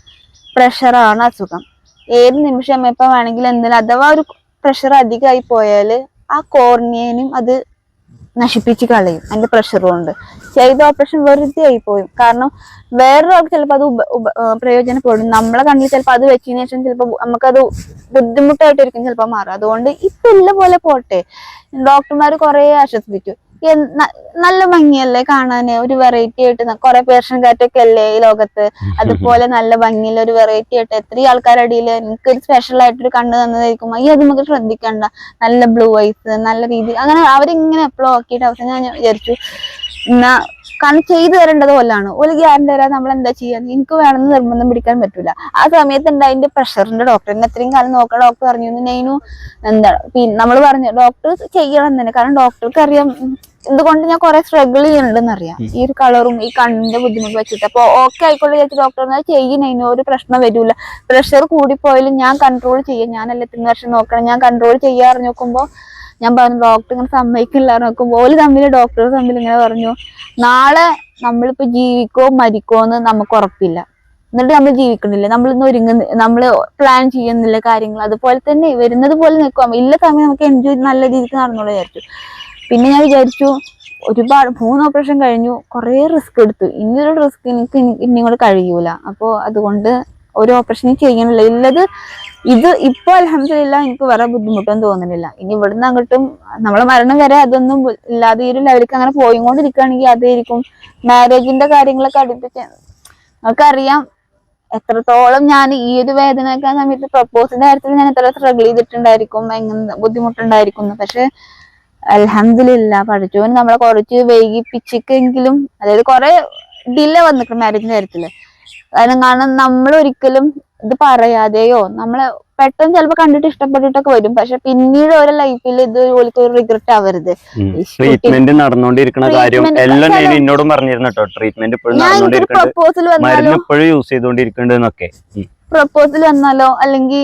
പ്രഷറാണ് അസുഖം. ഏത് നിമിഷം എപ്പോ വേണമെങ്കിലും എന്തിനും? അഥവാ ഒരു പ്രഷർ അധികമായി പോയാൽ ആ കോർണിയനും അത് നശിപ്പിച്ച് കളയും. അതിന്റെ പ്രഷർ കൊണ്ട്. ചെയ്ത ഓപ്പറേഷൻ വെറുതെ ആയി പോയി. കാരണം വേറൊരാൾക്ക് ചിലപ്പോൾ അത് പ്രയോജനപ്പെടും. നമ്മളെ കണ്ണിൽ ചിലപ്പോൾ അത് വെച്ചതിന് ശേഷം ചിലപ്പോൾ നമുക്കത് ബുദ്ധിമുട്ടായിട്ടായിരിക്കും ചിലപ്പോൾ മാറും അതുകൊണ്ട് ഇപ്പൊ ഇല്ല പോലെ പോട്ടെ. ഡോക്ടർമാർ കുറെ ആശ്വസിപ്പിച്ചു നല്ല ഭംഗിയല്ലേ കാണാന്? ഒരു വെറൈറ്റി ആയിട്ട് കുറെ പേർഷൻ കാറ്റൊക്കെ അല്ലേ ഈ ലോകത്ത്? അതുപോലെ നല്ല ഭംഗിയിൽ ഒരു വെറൈറ്റി ആയിട്ട് എത്ര ആൾക്കാരടിയിൽ എനിക്ക് ഒരു സ്പെഷ്യൽ ആയിട്ടൊരു കണ്ണ് തന്നതായിരിക്കും. ഈ അത് നമുക്ക് ശ്രദ്ധിക്കണ്ട. നല്ല ബ്ലൂ ഐസ് നല്ല രീതി അങ്ങനെ അവരിങ്ങനെ എപ്പോഴും നോക്കിയിട്ട് അവസാനം ഞാൻ വിചാരിച്ചു എന്നാ കാരണം ചെയ്തു തരേണ്ടത് പോലാണ്. ഒരു ഗ്യാരണ്ടി തരാൻ നമ്മൾ എന്താ ചെയ്യാന്ന് എനിക്ക് വേണമെന്ന് നിർബന്ധം പിടിക്കാൻ പറ്റൂല. ആ സമയത്ത് ഉണ്ടായിന്റെ പ്രഷറിന്റെ ഡോക്ടർ എന്നെ ഇത്രയും കാലം നോക്കുന്ന ഡോക്ടർ പറഞ്ഞു. നൈനു എന്താ പിന്നെ നമ്മൾ പറഞ്ഞു ഡോക്ടർ ചെയ്യണം തന്നെ. കാരണം ഡോക്ടർക്ക് അറിയാം എന്തുകൊണ്ട് ഇതുകൊണ്ട് ഞാൻ കുറെ സ്ട്രഗിൾ ചെയ്യുന്നുണ്ടെന്ന് അറിയാം ഈ ഒരു കളറും ഈ കണ്ണിന്റെ ബുദ്ധിമുട്ട് വെച്ചിട്ട്. അപ്പൊ ഓക്കെ ആയിക്കോട്ടെ വിചാരിച്ചു ഡോക്ടർ എന്നാൽ ചെയ്യുന്നതിന് ഒരു പ്രശ്നം വരൂല. പ്രഷർ കൂടിപ്പോയാലും ഞാൻ കൺട്രോൾ ചെയ്യാം. ഞാനല്ല ഇത്രയും വർഷം നോക്കണം. ഞാൻ കൺട്രോൾ ചെയ്യാറ് നോക്കുമ്പോ ഞാൻ പറഞ്ഞു ഡോക്ടർ ഇങ്ങനെ സമ്മതിക്കില്ല നോക്കുമ്പോൾ ഓൽ തമ്മിൽ ഡോക്ടർ തമ്മിൽ ഇങ്ങനെ പറഞ്ഞു നാളെ നമ്മളിപ്പോ ജീവിക്കോ മരിക്കോ എന്ന് നമുക്ക് ഉറപ്പില്ല. എന്നിട്ട് നമ്മൾ ജീവിക്കണില്ല. നമ്മൾ ഇന്ന് ഒരുങ്ങുന്ന നമ്മൾ പ്ലാൻ ചെയ്യുന്നില്ല കാര്യങ്ങൾ. അതുപോലെ തന്നെ വരുന്നത് പോലെ നിൽക്കാം ഇല്ല സമയം നമുക്ക് എൻജോയ് നല്ല രീതിക്ക് നടന്നോളൂ വിചാരിച്ചു. പിന്നെ ഞാൻ വിചാരിച്ചു ഒരുപാട് മൂന്ന് ഓപ്പറേഷൻ കഴിഞ്ഞു. കുറേ റിസ്ക് എടുത്തു. ഇനിയൊരു റിസ്ക് എനിക്ക് ഇനി- കൂടെ കഴിയൂല. അപ്പോൾ അതുകൊണ്ട് ഒരു ഓപ്പറേഷൻ ചെയ്യണില്ല. ഉള്ളത് ഇത് ഇപ്പൊ അലഹമില്ല എനിക്ക് വേറെ ബുദ്ധിമുട്ടൊന്നും തോന്നുന്നില്ല. ഇനി ഇവിടുന്ന് അങ്ങോട്ടും നമ്മളെ മരണം വരെ അതൊന്നും ഇല്ലാതെ ഈ ഒരു ലെവലിലേക്ക് അങ്ങനെ പോയിക്കൊണ്ടിരിക്കുകയാണെങ്കിൽ അതായിരിക്കും മാരേജിന്റെ കാര്യങ്ങളൊക്കെ അടുപ്പിച്ച് നമുക്കറിയാം. എത്രത്തോളം ഞാൻ ഈ ഒരു വേദനയൊക്കെ ആ സമയത്ത് പ്രപ്പോസിന്റെ കാര്യത്തിൽ ഞാൻ എത്ര സ്ട്രഗിൾ ചെയ്തിട്ടുണ്ടായിരിക്കും എങ്ങനെ ബുദ്ധിമുട്ടുണ്ടായിരിക്കും. പക്ഷെ അലഹമില്ല പഠിച്ചവന് നമ്മളെ കുറച്ച് വൈകിപ്പിച്ചിക്കെങ്കിലും അതായത് കുറെ ഡിലേ വന്നിട്ടുണ്ട് മാരേജിന്റെ കാര്യത്തിൽ. കാരണം കാരണം നമ്മൾ ഒരിക്കലും ഇത് പറയാതെയോ നമ്മൾ പെട്ടെന്ന് ചിലപ്പോൾ കണ്ടിട്ട് ഇഷ്ടപ്പെട്ടിട്ടൊക്കെ വരും. പക്ഷെ പിന്നീട് ഓരോ ലൈഫിൽ ഇത് ഒരു റിഗ്രറ്റ് ആവരുത്. ട്രീറ്റ്മെന്റ് നടന്നുകൊണ്ടിരിക്കുന്ന കാര്യം എല്ലാം ഞാൻ എന്നോടും പറഞ്ഞിരുന്നു കേട്ടോ. ട്രീറ്റ്മെന്റ് ഇപ്പോഴും പ്രപ്പോസൽ വന്നാലോ? ഇപ്പോഴും യൂസ് ചെയ്തുകൊണ്ടിരിക്കുന്നുണ്ട് എന്നൊക്കെ. പ്രപ്പോസൽ വന്നാലോ? അല്ലെങ്കിൽ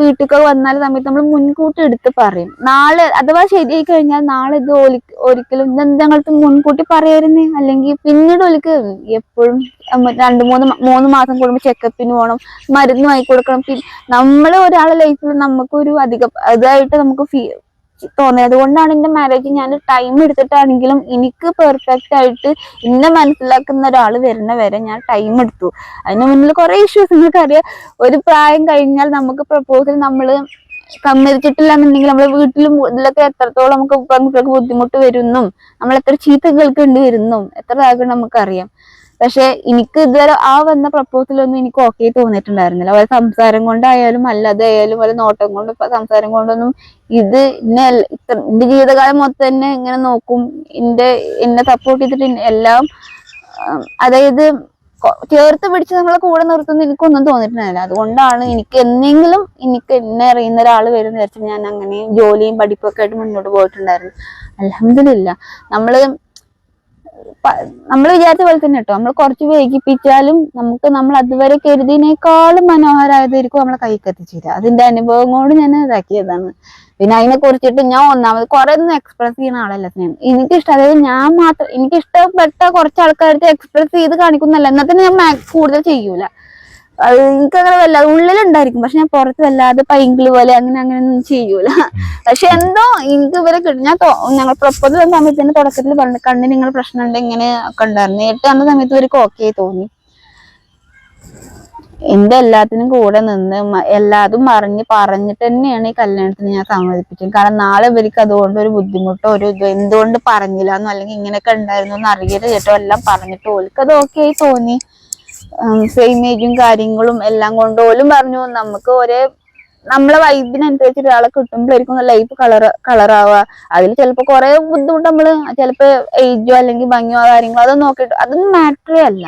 വീട്ടുകാർ വന്നാലോ സമയത്ത് നമ്മൾ മുൻകൂട്ടി എടുത്ത് പറയും. നാളെ അഥവാ ശരിയായി കഴിഞ്ഞാൽ നാളെ ഇത് ഒരിക്കലും ഇത് ഞങ്ങൾക്ക് മുൻകൂട്ടി പറയായിരുന്നേ അല്ലെങ്കിൽ പിന്നീട് ഒലിക്ക് എപ്പോഴും രണ്ട് മൂന്ന് മൂന്ന് മാസം കൂടുമ്പോൾ ചെക്കപ്പിന് പോകണം മരുന്ന് വാങ്ങി കൊടുക്കണം പിന്നെ നമ്മൾ ഒരാളെ ലൈഫിൽ നമുക്കൊരു അധികം അതായിട്ട് നമുക്ക് ഫീ തോന്നിയത് അതുകൊണ്ടാണ് എന്റെ മാരേജ് ഞാൻ ടൈം എടുത്തിട്ടാണെങ്കിലും എനിക്ക് പെർഫെക്റ്റ് ആയിട്ട് എന്നെ മനസ്സിലാക്കുന്ന ഒരാൾ വരുന്ന വരെ ഞാൻ ടൈം എടുത്തു. അതിന് മുന്നിൽ കുറെ ഇഷ്യൂസ് നിങ്ങൾക്ക് അറിയാം ഒരു പ്രായം കഴിഞ്ഞാൽ നമുക്ക് പ്രപ്പോസൽ നമ്മൾ സമ്മതിച്ചിട്ടില്ല എന്നുണ്ടെങ്കിൽ നമ്മളെ വീട്ടിലും ഇതിലൊക്കെ എത്രത്തോളം നമുക്ക് പെൺകുട്ടികൾക്ക് ബുദ്ധിമുട്ട് വരുന്നും നമ്മൾ എത്ര ചീത്ത കേൾക്കേണ്ടി വരുന്നും എത്ര ഇതാക്കണം നമുക്കറിയാം. പക്ഷെ എനിക്ക് ഇതുവരെ ആ വന്ന പ്രപ്പോസലൊന്നും എനിക്ക് ഓക്കെ തോന്നിയിട്ടുണ്ടായിരുന്നില്ല. അവരെ സംസാരം കൊണ്ടായാലും അല്ലാതെയായാലും ഓരോ നോട്ടം കൊണ്ട് സംസാരം കൊണ്ടൊന്നും ഇത് എന്നെ എന്റെ ജീവിതകാലം മൊത്തം തന്നെ ഇങ്ങനെ നോക്കും. എന്റെ എന്നെ സപ്പോർട്ട് ചെയ്തിട്ട് എല്ലാം അതായത് ചേർത്ത് പിടിച്ച് നമ്മളെ കൂടെ നിർത്തുന്ന എനിക്കൊന്നും തോന്നിയിട്ടുണ്ടായില്ല അതുകൊണ്ടാണ് എനിക്ക് എന്തെങ്കിലും എനിക്ക് എന്നെ അറിയുന്ന ഒരാൾ വരും എന്ന് വിചാരിച്ചു ഞാൻ അങ്ങനെ ജോലിയും പഠിപ്പൊക്കെ ആയിട്ട് മുന്നോട്ട് പോയിട്ടുണ്ടായിരുന്നു. അലഹമില്ല നമ്മൾ നമ്മൾ വിചാരിച്ച പോലെ തന്നെ കേട്ടോ നമ്മൾ കുറച്ച് വൈകിപ്പിച്ചാലും നമുക്ക് നമ്മൾ അതുവരെ കരുതിയതിനേക്കാളും മനോഹരമായതായിരിക്കും നമ്മളെ കൈക്ക് എത്തിച്ചില്ല അതിന്റെ അനുഭവം കൊണ്ട് ഞാൻ ഇതാക്കിയതാണ്. പിന്നെ അതിനെ കുറിച്ചിട്ട് ഞാൻ ഒന്നാമത് കുറെ ഒന്നും എക്സ്പ്രസ് ചെയ്യുന്ന ആളല്ല സ്നേഹം. എനിക്കിഷ്ടം അതായത് ഞാൻ മാത്രം എനിക്ക് ഇഷ്ടപ്പെട്ട കുറച്ച് ആൾക്കാർക്ക് എക്സ്പ്രസ് ചെയ്ത് കാണിക്കുന്നല്ല എന്നാൽ തന്നെ ഞാൻ കൂടുതൽ ചെയ്യൂല. അത് എനിക്കങ്ങനെ വല്ലാതെ ഉള്ളിലുണ്ടായിരിക്കും. പക്ഷെ ഞാൻ പുറത്ത് വല്ലാതെ പൈങ്കിൾ പോലെ അങ്ങനെ അങ്ങനെ ഒന്നും ചെയ്യൂല. പക്ഷെ എന്തോ എനിക്ക് ഇവരെ കിട്ടും. ഞാൻ ഞങ്ങൾ പ്രപ്പോസൽ വന്ന സമയത്ത് തന്നെ തുടക്കത്തിൽ പറഞ്ഞു കണ്ണിന് നിങ്ങൾ പ്രശ്നമുണ്ട് ഇങ്ങനെ ഒക്കെ ഉണ്ടായിരുന്നു. നേരിട്ട് വന്ന സമയത്ത് ഇവർക്ക് ഓക്കെ തോന്നി. എന്റെ എല്ലാത്തിനും കൂടെ നിന്ന് എല്ലാതും അറിഞ്ഞ് പറഞ്ഞിട്ട് തന്നെയാണ് ഈ കല്യാണത്തിന് ഞാൻ സമ്മതിപ്പിക്കുന്നത് കാരണം നാളെ ഇവർക്ക് അതുകൊണ്ട് ഒരു ബുദ്ധിമുട്ടോ ഒരു എന്തുകൊണ്ട് പറഞ്ഞില്ല എന്നോ അല്ലെങ്കിൽ ഇങ്ങനെയൊക്കെ ഉണ്ടായിരുന്നു എന്ന് അറിയരുത് കേട്ടോ എല്ലാം പറഞ്ഞിട്ട് ഓൽക്ക് അത് ഓക്കെ ആയി തോന്നി. സെയിം ഏജും കാര്യങ്ങളും എല്ലാം കൊണ്ട് ഓലും പറഞ്ഞു നമുക്ക് ഒരേ നമ്മളെ വൈബിനനുസരിച്ച് ഒരാളെ കിട്ടുമ്പോഴായിരിക്കും ലൈഫ് കളർ കളറാവുക അതിൽ ചിലപ്പോ കുറെ ബുദ്ധിമുട്ട് നമ്മൾ ചിലപ്പോ ഏജോ അല്ലെങ്കിൽ ഭംഗിയോ കാര്യങ്ങളോ അതൊന്നും നോക്കിയിട്ട് അതൊന്നും മാറ്ററേ അല്ല.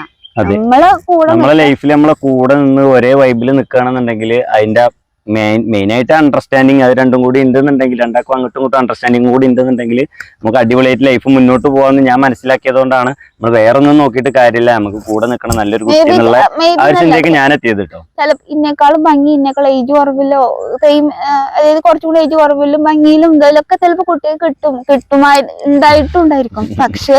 നമ്മളെ കൂടെ നമ്മളെ ലൈഫിൽ നമ്മളെ കൂടെ നിന്ന് ഒരേ വൈബിൽ നിൽക്കുകയാണെന്നുണ്ടെങ്കിൽ അതിന്റെ മെയിൻ മെയിനായിട്ട് അണ്ടർസ്റ്റാൻഡിങ് അത് രണ്ടും കൂടി ഉണ്ടെന്നുണ്ടെങ്കിൽ രണ്ടാക്കും അങ്ങോട്ടും ഇങ്ങോട്ടും അണ്ടർസ്റ്റാൻഡിങ് കൂടി ഉണ്ടെന്നുണ്ടെങ്കിൽ നമുക്ക് അടിപൊളിയായിട്ട് ലൈഫ് മുന്നോട്ട് പോകാമെന്ന് ഞാൻ മനസ്സിലാക്കിയതുകൊണ്ടാണ്. നമ്മൾ വേറെ ഒന്നും നോക്കിയിട്ട് കാര്യമില്ല. നമുക്ക് കൂടെ നിൽക്കണം നല്ലൊരു കുട്ടി എന്നുള്ള ആ ഒരു ചിന്തയ്ക്ക് ഞാൻ എത്തിയത് കേട്ടോ. ഇന്നേക്കാളും ഭംഗി ഇന്നേക്കാൾ ഏജ് കുറവിലോ അതായത് കുറച്ചുകൂടി ഏജ് കുറവിലും ഭംഗിയിലും ഇതിലൊക്കെ ചിലപ്പോ കുട്ടികൾ കിട്ടും കിട്ടുമായി പക്ഷേ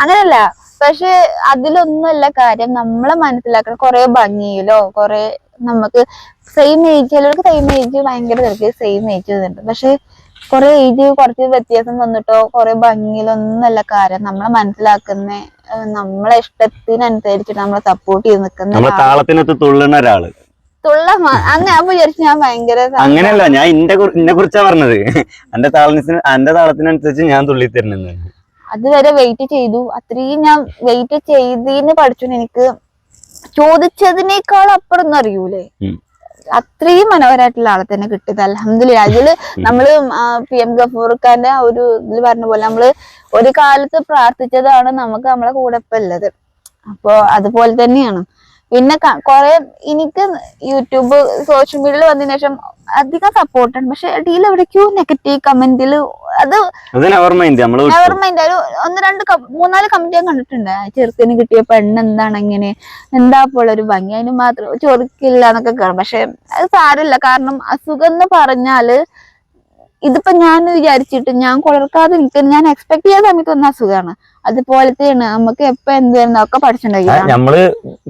അങ്ങനല്ല. പക്ഷെ അതിലൊന്നുമല്ല കാര്യം. നമ്മളെ മനസ്സിലാക്കണം. കൊറേ ഭംഗിയിലോ കുറെ നമുക്ക് സെയിം ഏജ് ചിലർക്ക് സെയിം ഏജ് ഭയങ്കര തിരക്ക് സെയിം ഏജ് ഉണ്ട് പക്ഷെ കുറെ ഏജ് കുറച്ച് വ്യത്യാസം വന്നിട്ടോ കുറെ ഭംഗിയിലൊന്നുമല്ല കാര്യം. നമ്മളെ മനസ്സിലാക്കുന്ന നമ്മളെ ഇഷ്ടത്തിനനുസരിച്ചിട്ട് നമ്മളെ സപ്പോർട്ട് ചെയ്ത് നിൽക്കുന്ന. താളത്തിനൊത്ത് തുള്ളുന്ന ഒരാൾ. തുള്ള അങ്ങനെ വിചാരിച്ചു ഞാൻ ഭയങ്കര അങ്ങനെയല്ല ഞാൻ എന്നെ കുറിച്ചാ പറഞ്ഞത്. എന്റെ താളത്തിന് എന്റെ താളത്തിനനുസരിച്ച് ഞാൻ തുള്ളി തരുന്നത് അതുവരെ വെയിറ്റ് ചെയ്തു. അത്രയും ഞാൻ വെയിറ്റ് ചെയ്തീന്ന് പഠിച്ചു എനിക്ക് ചോദിച്ചതിനേക്കാൾ അപ്പുറം ഒന്നും അറിയൂലേ. അത്രയും മനോഹരമായിട്ടുള്ള ആളെ തന്നെ കിട്ടിയത്. അലഹമില്ല അതിൽ നമ്മൾ പി എം ഗഫൂർ ഖാന്റെ ആ ഒരു ഇതിൽ പറഞ്ഞ പോലെ നമ്മൾ ഒരു കാലത്ത് പ്രാർത്ഥിച്ചതാണ് നമുക്ക് നമ്മളെ കൂടെ ഇപ്പൊ ഉള്ളത്. അപ്പൊ അതുപോലെ തന്നെയാണ്. പിന്നെ കൊറേ എനിക്ക് യൂട്യൂബ് സോഷ്യൽ മീഡിയയിൽ വന്നതിന് ശേഷം അധികം സപ്പോർട്ട് ഉണ്ട്. പക്ഷെ ഇടയിൽ എവിടേക്കോ നെഗറ്റീവ് കമന്റിൽ അത് നെവർ മൈൻഡ് ഒരു ഒന്ന് രണ്ട് മൂന്നാൽ കമന്റ് ഞാൻ കണ്ടിട്ടുണ്ട്. ചെറുക്കിന് കിട്ടിയ പെണ്ണ് എന്താണ് എങ്ങനെ എന്താ പോലെ ഒരു ഭംഗി. അതിന് മാത്രം ചൊറുക്കില്ല എന്നൊക്കെ കാണും പക്ഷെ അത് സാരമില്ല. കാരണം അസുഖം എന്ന് പറഞ്ഞാൽ ഇതിപ്പോ ഞാൻ വിചാരിച്ചിട്ട് ഞാൻ കൊളർക്കാതെ ഞാൻ എക്സ്പെക്ട് ചെയ്യാൻ സമയത്ത് വന്ന അസുഖമാണ്. അതുപോലത്തെയാണ്. നമുക്ക് എപ്പോ എന്ത് വരുന്ന ഒക്കെ പഠിച്ചിട്ടുണ്ടായി നമ്മൾ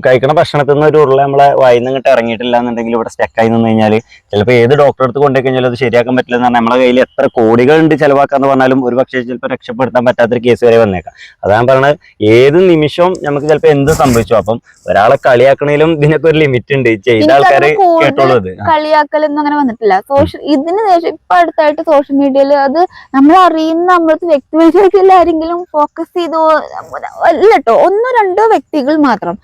കഴിക്കണ ഭക്ഷണത്തിൽ നിന്ന് ഒരു ഉരുള നമ്മളെ വായിന്ന് ഇങ്ങോട്ട് ഇറങ്ങിയിട്ടില്ല എന്നുണ്ടെങ്കിൽ ഇവിടെ സ്റ്റക്കായി നിന്ന് കഴിഞ്ഞാൽ ചിലപ്പോൾ ഏത് ഡോക്ടറെ അടുത്ത് കൊണ്ടുപോയി കഴിഞ്ഞാൽ അത് ശരിയാക്കാൻ പറ്റില്ല എന്ന് പറഞ്ഞാൽ നമ്മളെ കയ്യിൽ എത്ര കോടികൾ ഉണ്ട് ചിലവാക്കാന്ന് പറഞ്ഞാലും ഒരു പക്ഷേ ചിലപ്പോൾ രക്ഷപ്പെടുത്താൻ പറ്റാത്തൊരു കേസ് വരെ വന്നേക്കാം. അതാണ് പറഞ്ഞത് ഏത് നിമിഷവും നമുക്ക് ചിലപ്പോൾ എന്ത് സംഭവിച്ചു? അപ്പം ഒരാളെ കളിയാക്കണേലും ഇതിനൊക്കെ ഒരു ലിമിറ്റ് ഉണ്ട്. ചെയ്ത ആൾക്കാർ കേട്ടോളൂ കളിയാക്കലൊന്നും അങ്ങനെ വന്നിട്ടില്ല. സോഷ്യൽ ഇതിന് ശേഷം ഇപ്പൊ അടുത്തായിട്ട് സോഷ്യൽ മീഡിയയിൽ അത് നമ്മൾ അറിയുന്ന നമ്മളത്തെ വ്യക്തിപരമായിട്ടുള്ള ആരെങ്കിലും ഫോക്കസ് ചെയ്തോ. അല്ല കേട്ടോ ഒന്നോ രണ്ടോ വ്യക്തികൾ മാത്രം.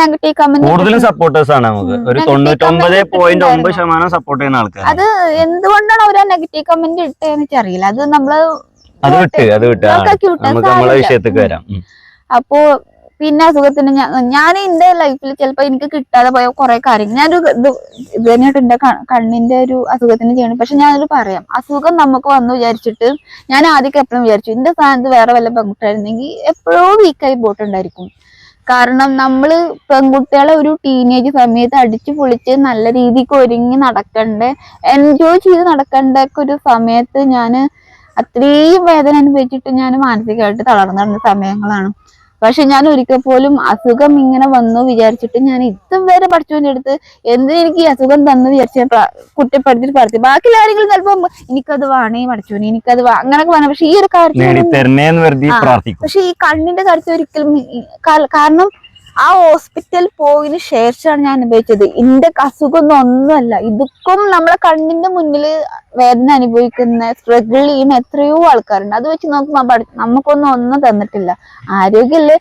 നെഗറ്റീവ് കമന്റ് കൂടുതലും സപ്പോർട്ടേഴ്സ് ആണ് നമുക്ക്. ഒരു തൊണ്ണൂറ്റൊമ്പത് പോയിന്റ് ഒമ്പത് ശതമാനം സപ്പോർട്ട് ചെയ്യുന്ന ആൾക്കാർ അത് എന്തുകൊണ്ടാണ് അവർ ആ നെഗറ്റീവ് കമന്റ് ഇട്ടതെന്ന് എനിക്കറിയില്ല അത് നമ്മൾ അത് വിട്ട് അത് വിട്ട്. നമുക്ക് നമ്മളെ സാരമില്ല. വിഷയത്തേക്ക് വരാം. അപ്പോ പിന്നെ അസുഖത്തിന് ഞാൻ എന്റെ ലൈഫിൽ ചിലപ്പോ എനിക്ക് കിട്ടാതെ പോയ കുറെ കാര്യങ്ങൾ. ഞാനൊരു ഇത് തന്നെയായിട്ട് എന്റെ കണ്ണിന്റെ ഒരു അസുഖത്തിന് ചെയ്യണം പക്ഷെ ഞാനൊരു പറയാം. അസുഖം നമുക്ക് വന്നു വിചാരിച്ചിട്ട് ഞാൻ ആദ്യമൊക്കെ എപ്പോഴും വിചാരിച്ചു എന്റെ സ്ഥാനത്ത് വേറെ വല്ല പെൺകുട്ടിയായിരുന്നെങ്കിൽ എപ്പോഴോ വീക്കായി പോയിട്ടുണ്ടായിരിക്കും. കാരണം നമ്മൾ പെൺകുട്ടികളെ ഒരു ടീനേജ് സമയത്ത് അടിച്ചു പൊളിച്ച് നല്ല രീതിക്ക് ഒരുങ്ങി നടക്കണ്ട എൻജോയ് ചെയ്ത് നടക്കണ്ട ഒരു സമയത്ത് ഞാൻ അത്രയും വേദന അനുഭവിച്ചിട്ട് ഞാൻ മാനസികമായിട്ട് തളർന്നു സമയങ്ങളാണ്. പക്ഷെ ഞാൻ ഒരിക്കൽ പോലും അസുഖം ഇങ്ങനെ വന്നു വിചാരിച്ചിട്ട് ഞാൻ ഇതുവരെ പഠിച്ചവന്റെ അടുത്ത് എന്തിനു എനിക്ക് ഈ അസുഖം തന്നു വിചാരിച്ച് ഞാൻ കുറ്റപ്പെടുത്തിട്ട് പറഞ്ഞു ബാക്കി ആരെങ്കിലും ചിലപ്പോ എനിക്കത് വേണേ പഠിച്ചോനെ എനിക്കത് വാ- അങ്ങനൊക്കെ പറഞ്ഞു പക്ഷെ ഈ ഒരു കാര്യത്തിൽ. പ്രാർത്ഥിക്കും പക്ഷെ ഈ കണ്ണിന്റെ കാര്യത്തിൽ ഒരിക്കലും കാരണം ആ ഹോസ്പിറ്റലിൽ പോയതിനു ശേഷമാണ് ഞാൻ അനുഭവിച്ചത്. ഇന്റെ അസുഖമൊന്നും ഒന്നുമല്ല. ഇതൊക്കെ നമ്മളെ കണ്ണിന്റെ മുന്നിൽ വേദന അനുഭവിക്കുന്ന സ്ട്രഗിൾ ചെയ്യുന്ന എത്രയോ ആൾക്കാരുണ്ട്. അത് വെച്ച് നോക്കുമ്പോൾ നമുക്കൊന്നും ഒന്നും തന്നിട്ടില്ല. ആരോഗ്യമില്ല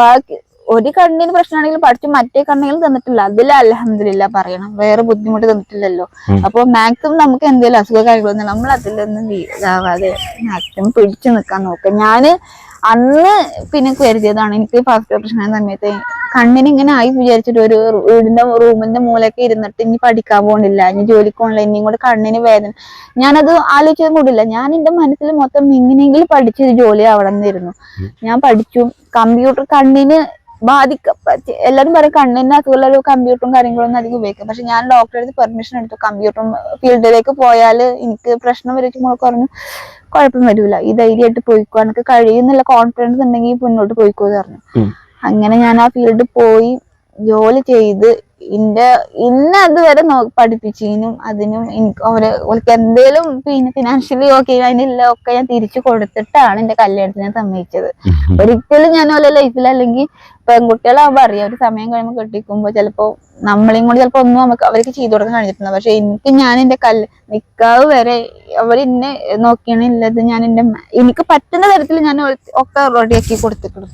ബാക്കി ഒരു കണ്ണിന് പ്രശ്നമാണെങ്കിൽ പഠിച്ചു മറ്റേ കണ്ണെങ്കിലും തന്നിട്ടില്ല. അതിൽ അലഹമില്ല പറയണം. വേറെ ബുദ്ധിമുട്ട് തന്നിട്ടില്ലല്ലോ. അപ്പോൾ അപ്പൊ മാക്സിമം നമുക്ക് എന്തെങ്കിലും അസുഖ കാര്യങ്ങളൊന്നും നമ്മൾ അതിലൊന്നും ഇതാവാതെ മാക്സിമം പിടിച്ചു നിൽക്കാൻ നോക്കുക. ഞാൻ അന്ന് പിന്നെ കരുതിയതാണ് എനിക്ക് ഫസ്റ്റ് ഓപ്പറേഷൻ ആയ സമയത്ത്. കണ്ണിന് ഇങ്ങനെ ആയി വിചാരിച്ചിട്ട് ഒരു വീടിന്റെ റൂമിന്റെ മൂലൊക്കെ ഇരുന്നിട്ട് ഇനി പഠിക്കാൻ പോകണില്ല ഇനി ജോലിക്ക് പോകണില്ല ഇനിയും കൂടെ കണ്ണിന് വേദന. ഞാനത് ആലോചിച്ചതും കൂടില്ല ഞാൻ എന്റെ മനസ്സിൽ മൊത്തം എങ്ങനെയെങ്കിലും പഠിച്ച് ജോലി അവിടെ നിന്നിരുന്നു ഞാൻ പഠിച്ചു. കമ്പ്യൂട്ടർ കണ്ണിന് ബാധിക്ക എല്ലാരും പറയും കണ്ണിന് അസുഖമുള്ള കമ്പ്യൂട്ടറും കാര്യങ്ങളൊന്നും അധികം ഉപയോഗിക്കും പക്ഷെ ഞാൻ ഡോക്ടറെ അടുത്ത് പെർമിഷൻ എടുത്തു. കമ്പ്യൂട്ടർ ഫീൽഡിലേക്ക് പോയാൽ എനിക്ക് പ്രശ്നം വരും പറഞ്ഞു. കുഴപ്പം വരില്ല ഈ ധൈര്യമായിട്ട് പോയിക്കോ. എനിക്ക് കഴിയുന്നില്ല കോൺഫിഡൻസ് ഉണ്ടെങ്കിൽ മുന്നോട്ട് പോയിക്കോ എന്ന് പറഞ്ഞു. അങ്ങനെ ഞാൻ ആ ഫീൽഡിൽ പോയി. ജോലി ചെയ്ത് ഇന്റെ ഇന്ന അതുവരെ നോ പഠിപ്പിച്ചതിനും അതിനും എനിക്ക് അവർ ഓൾക്ക് എന്തേലും പിന്നെ ഫിനാൻഷ്യലി ഓക്കെ അതിനുള്ള ഒക്കെ ഞാൻ തിരിച്ചു കൊടുത്തിട്ടാണ് എന്റെ കല്യാണത്തിന് സമ്മതിച്ചത്. ഒരിക്കലും ഞാൻ ഓലെ ലൈഫിൽ അല്ലെങ്കിൽ പെൺകുട്ടികളാവുമ്പോ അറിയാം ഒരു സമയം കഴിയുമ്പോൾ കെട്ടിക്കുമ്പോ ചിലപ്പോ നമ്മളെയും കൂടി ചിലപ്പോ ഒന്നും നമുക്ക് അവർക്ക് ചെയ്തു കൊടുക്കാൻ കഴിഞ്ഞിട്ടുണ്ട് പക്ഷെ എനിക്ക് ഞാൻ എന്റെ കല്ല് നിക്കാവ് വരെ അവരെന്നെ നോക്കിയാണില്ലത് ഞാൻ എന്റെ എനിക്ക് പറ്റുന്ന തരത്തിൽ ഞാൻ ഒക്കെ റെഡിയാക്കി കൊടുത്തിട്ടുണ്ട്.